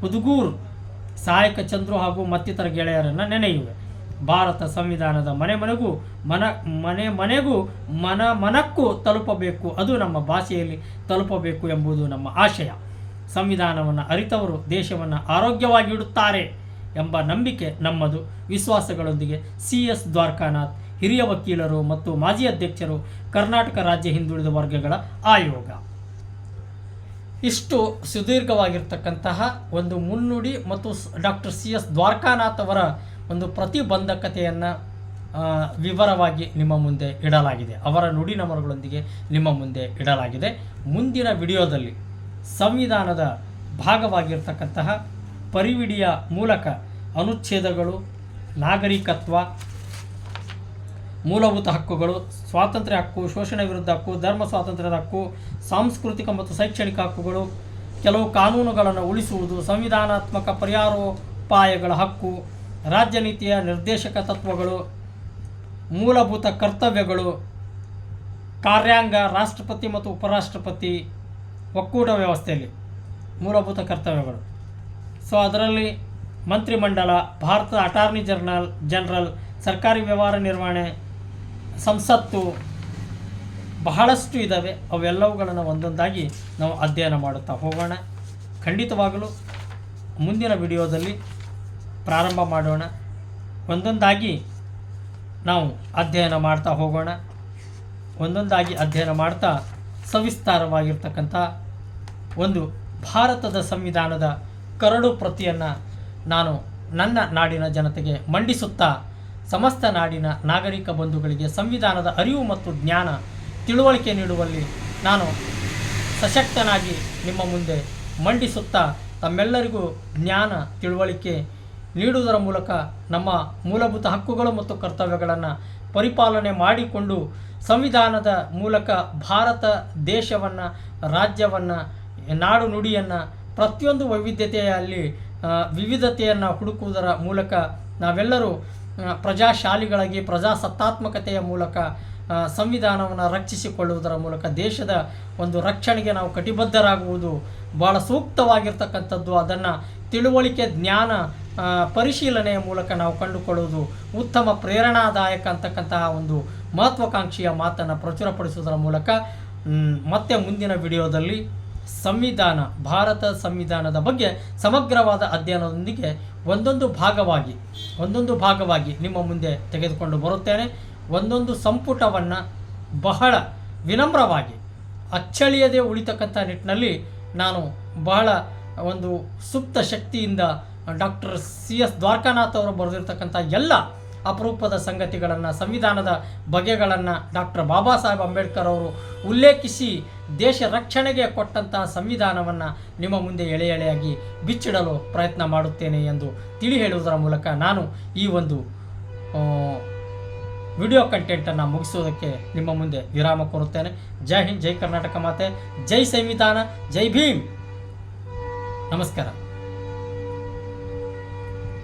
ಹುದುಗೂರ್, ಸಹಾಯಕ ಚಂದ್ರು ಹಾಗೂ ಮತ್ತಿತರ ಗೆಳೆಯರನ್ನು ನೆನೆಯುವೆ. ಭಾರತ ಸಂವಿಧಾನದ ಮನೆ ಮನೆಗೂ, ಮನ, ಮನೆ ಮನೆಗೂ, ಮನ ಮನಕ್ಕೂ ತಲುಪಬೇಕು. ಅದು ನಮ್ಮ ಭಾಷೆಯಲ್ಲಿ ತಲುಪಬೇಕು ಎಂಬುದು ನಮ್ಮ ಆಶಯ. ಸಂವಿಧಾನವನ್ನು ಅರಿತವರು, ದೇಶವನ್ನು ಆರೋಗ್ಯವಾಗಿಡುತ್ತಾರೆ ಎಂಬ ನಂಬಿಕೆ ನಮ್ಮದು. ವಿಶ್ವಾಸಗಳೊಂದಿಗೆ ಸಿ ಎಸ್ ದ್ವಾರಕಾನಾಥ್, ಹಿರಿಯ ವಕೀಲರು ಮತ್ತು ಮಾಜಿ ಅಧ್ಯಕ್ಷರು, ಕರ್ನಾಟಕ ರಾಜ್ಯ ಹಿಂದುಳಿದ ವರ್ಗಗಳ ಆಯೋಗ. ಇಷ್ಟು ಸುದೀರ್ಘವಾಗಿರ್ತಕ್ಕಂತಹ ಒಂದು ಮುನ್ನುಡಿ ಮತ್ತು ಡಾಕ್ಟರ್ ಸಿ ಎಸ್ ದ್ವಾರಕಾನಾಥ್ ಅವರ ಒಂದು ಪ್ರತಿಬಂಧಕತೆಯನ್ನು ವಿವರವಾಗಿ ನಿಮ್ಮ ಮುಂದೆ ಇಡಲಾಗಿದೆ. ಅವರ ನುಡಿನಮನಗಳೊಂದಿಗೆ ನಿಮ್ಮ ಮುಂದೆ ಇಡಲಾಗಿದೆ. ಮುಂದಿನ ವಿಡಿಯೋದಲ್ಲಿ ಸಂವಿಧಾನದ ಭಾಗವಾಗಿರ್ತಕ್ಕಂತಹ ಪರಿವಿಡಿಯ ಮೂಲಕ ಅನುಚ್ಛೇದಗಳು, ನಾಗರಿಕತ್ವ, ಮೂಲಭೂತ ಹಕ್ಕುಗಳು, ಸ್ವಾತಂತ್ರ್ಯ ಹಕ್ಕು, ಶೋಷಣೆ ವಿರುದ್ಧ ಹಕ್ಕು, ಧರ್ಮ ಸ್ವಾತಂತ್ರ್ಯದ ಹಕ್ಕು, ಸಾಂಸ್ಕೃತಿಕ ಮತ್ತು ಶೈಕ್ಷಣಿಕ ಹಕ್ಕುಗಳು, ಕೆಲವು ಕಾನೂನುಗಳನ್ನು ಉಳಿಸುವುದು, ಸಂವಿಧಾನಾತ್ಮಕ ಪರಿಹಾರೋಪಾಯಗಳ ಹಕ್ಕು ರಾಜ್ಯ ನೀತಿಯ ನಿರ್ದೇಶಕ ತತ್ವಗಳು, ಮೂಲಭೂತ ಕರ್ತವ್ಯಗಳು, ಕಾರ್ಯಾಂಗ ರಾಷ್ಟ್ರಪತಿ ಮತ್ತು ಉಪರಾಷ್ಟ್ರಪತಿ ಒಕ್ಕೂಟ ವ್ಯವಸ್ಥೆಯಲ್ಲಿ ಮೂಲಭೂತ ಕರ್ತವ್ಯಗಳು. ಸೊ ಅದರಲ್ಲಿ ಮಂತ್ರಿಮಂಡಲ, ಭಾರತದ ಅಟಾರ್ನಿ ಜನರಲ್ ಜನರಲ್ ಸರ್ಕಾರಿ ವ್ಯವಹಾರ ನಿರ್ವಹಣೆ, ಸಂಸತ್ತು ಬಹಳಷ್ಟು ಇದ್ದಾವೆ ಅವೆಲ್ಲವುಗಳನ್ನು ಒಂದೊಂದಾಗಿ ನಾವು ಅಧ್ಯಯನ ಮಾಡುತ್ತಾ ಹೋಗೋಣ. ಖಂಡಿತವಾಗಲೂ ಮುಂದಿನ ವಿಡಿಯೋದಲ್ಲಿ ಪ್ರಾರಂಭ ಮಾಡೋಣ. ಒಂದೊಂದಾಗಿ ನಾವು ಅಧ್ಯಯನ ಮಾಡ್ತಾ ಹೋಗೋಣ. ಒಂದೊಂದಾಗಿ ಅಧ್ಯಯನ ಮಾಡ್ತಾ ಸವಿಸ್ತಾರವಾಗಿರ್ತಕ್ಕಂಥ ಒಂದು ಭಾರತದ ಸಂವಿಧಾನದ ಕರಡು ಪ್ರತಿಯನ್ನು ನಾನು ನನ್ನ ನಾಡಿನ ಜನತೆಗೆ ಮಂಡಿಸುತ್ತಾ ಸಮಸ್ತ ನಾಡಿನ ನಾಗರಿಕ ಬಂಧುಗಳಿಗೆ ಸಂವಿಧಾನದ ಅರಿವು ಮತ್ತು ಜ್ಞಾನ ತಿಳುವಳಿಕೆ ನೀಡುವಲ್ಲಿ ನಾನು ಸಶಕ್ತನಾಗಿ ನಿಮ್ಮ ಮುಂದೆ ಮಂಡಿಸುತ್ತಾ ತಮ್ಮೆಲ್ಲರಿಗೂ ಜ್ಞಾನ, ತಿಳುವಳಿಕೆ ನೀಡುವುದರ ಮೂಲಕ ನಮ್ಮ ಮೂಲಭೂತ ಹಕ್ಕುಗಳು ಮತ್ತು ಕರ್ತವ್ಯಗಳನ್ನು ಪರಿಪಾಲನೆ ಮಾಡಿಕೊಂಡು ಸಂವಿಧಾನದ ಮೂಲಕ ಭಾರತ ದೇಶವನ್ನು, ರಾಜ್ಯವನ್ನು, ನಾಡು ನುಡಿಯನ್ನು ಪ್ರತಿಯೊಂದು ವೈವಿಧ್ಯತೆಯಲ್ಲಿ ವಿವಿಧತೆಯನ್ನು ಹುಡುಕುವುದರ ಮೂಲಕ ನಾವೆಲ್ಲರೂ ಪ್ರಜಾಶಾಲಿಗಳಾಗಿ, ಪ್ರಜಾಸತ್ತಾತ್ಮಕತೆಯ ಮೂಲಕ ಸಂವಿಧಾನವನ್ನು ರಕ್ಷಿಸಿಕೊಳ್ಳುವುದರ ಮೂಲಕ ದೇಶದ ಒಂದು ರಕ್ಷಣೆಗೆ ನಾವು ಕಟಿಬದ್ಧರಾಗುವುದು ಭಾಳ ಸೂಕ್ತವಾಗಿರ್ತಕ್ಕಂಥದ್ದು. ಅದನ್ನು ತಿಳುವಳಿಕೆ, ಜ್ಞಾನ ಪರಿಶೀಲನೆಯ ಮೂಲಕ ನಾವು ಕಂಡುಕೊಳ್ಳುವುದು ಉತ್ತಮ, ಪ್ರೇರಣಾದಾಯಕ ಅಂತಕ್ಕಂತಹ ಒಂದು ಮಹತ್ವಾಕಾಂಕ್ಷೆಯ ಮಾತನ್ನು ಪ್ರಚುರಪಡಿಸುವುದರ ಮೂಲಕ ಮತ್ತೆ ಮುಂದಿನ ವಿಡಿಯೋದಲ್ಲಿ ಸಂವಿಧಾನ, ಭಾರತ ಸಂವಿಧಾನದ ಬಗ್ಗೆ ಸಮಗ್ರವಾದ ಅಧ್ಯಯನದೊಂದಿಗೆ ಒಂದೊಂದು ಭಾಗವಾಗಿ ಒಂದೊಂದು ಭಾಗವಾಗಿ ನಿಮ್ಮ ಮುಂದೆ ತೆಗೆದುಕೊಂಡು ಬರುತ್ತೇನೆ. ಒಂದೊಂದು ಸಂಪುಟವನ್ನು ಬಹಳ ವಿನಮ್ರವಾಗಿ, ಅಚ್ಚಳಿಯದೆ ಉಳಿತಕ್ಕಂಥ ನಿಟ್ಟಿನಲ್ಲಿ ನಾನು ಬಹಳ ಒಂದು ಸುಪ್ತ ಶಕ್ತಿಯಿಂದ ಡಾಕ್ಟರ್ ಸಿ ಎಸ್ ದ್ವಾರಕಾನಾಥ್ ಅವರು ಬರೆದಿರ್ತಕ್ಕಂಥ ಎಲ್ಲ ಅಪರೂಪದ ಸಂಗತಿಗಳನ್ನು, ಸಂವಿಧಾನದ ಬಗೆಗಳನ್ನು ಡಾಕ್ಟರ್ ಬಾಬಾ ಸಾಹೇಬ್ ಅಂಬೇಡ್ಕರ್ ಅವರು ಉಲ್ಲೇಖಿಸಿ ದೇಶ ರಕ್ಷಣೆಗೆ ಕೊಟ್ಟಂತಹ ಸಂವಿಧಾನವನ್ನು ನಿಮ್ಮ ಮುಂದೆ ಎಳೆ ಎಳೆಯಾಗಿ ಬಿಚ್ಚಿಡಲು ಪ್ರಯತ್ನ ಮಾಡುತ್ತೇನೆ ಎಂದು ತಿಳಿ ಹೇಳುವುದರ ಮೂಲಕ ನಾನು ಈ ಒಂದು ವಿಡಿಯೋ ಕಂಟೆಂಟನ್ನು ಮುಗಿಸುವುದಕ್ಕೆ ನಿಮ್ಮ ಮುಂದೆ ವಿರಾಮ ಕೋರುತ್ತೇನೆ. ಜೈ ಹಿಂದ್, ಜೈ ಕರ್ನಾಟಕ ಮಾತೆ, ಜೈ ಸಂವಿಧಾನ, ಜೈ ಭೀಮ್. ನಮಸ್ಕಾರ.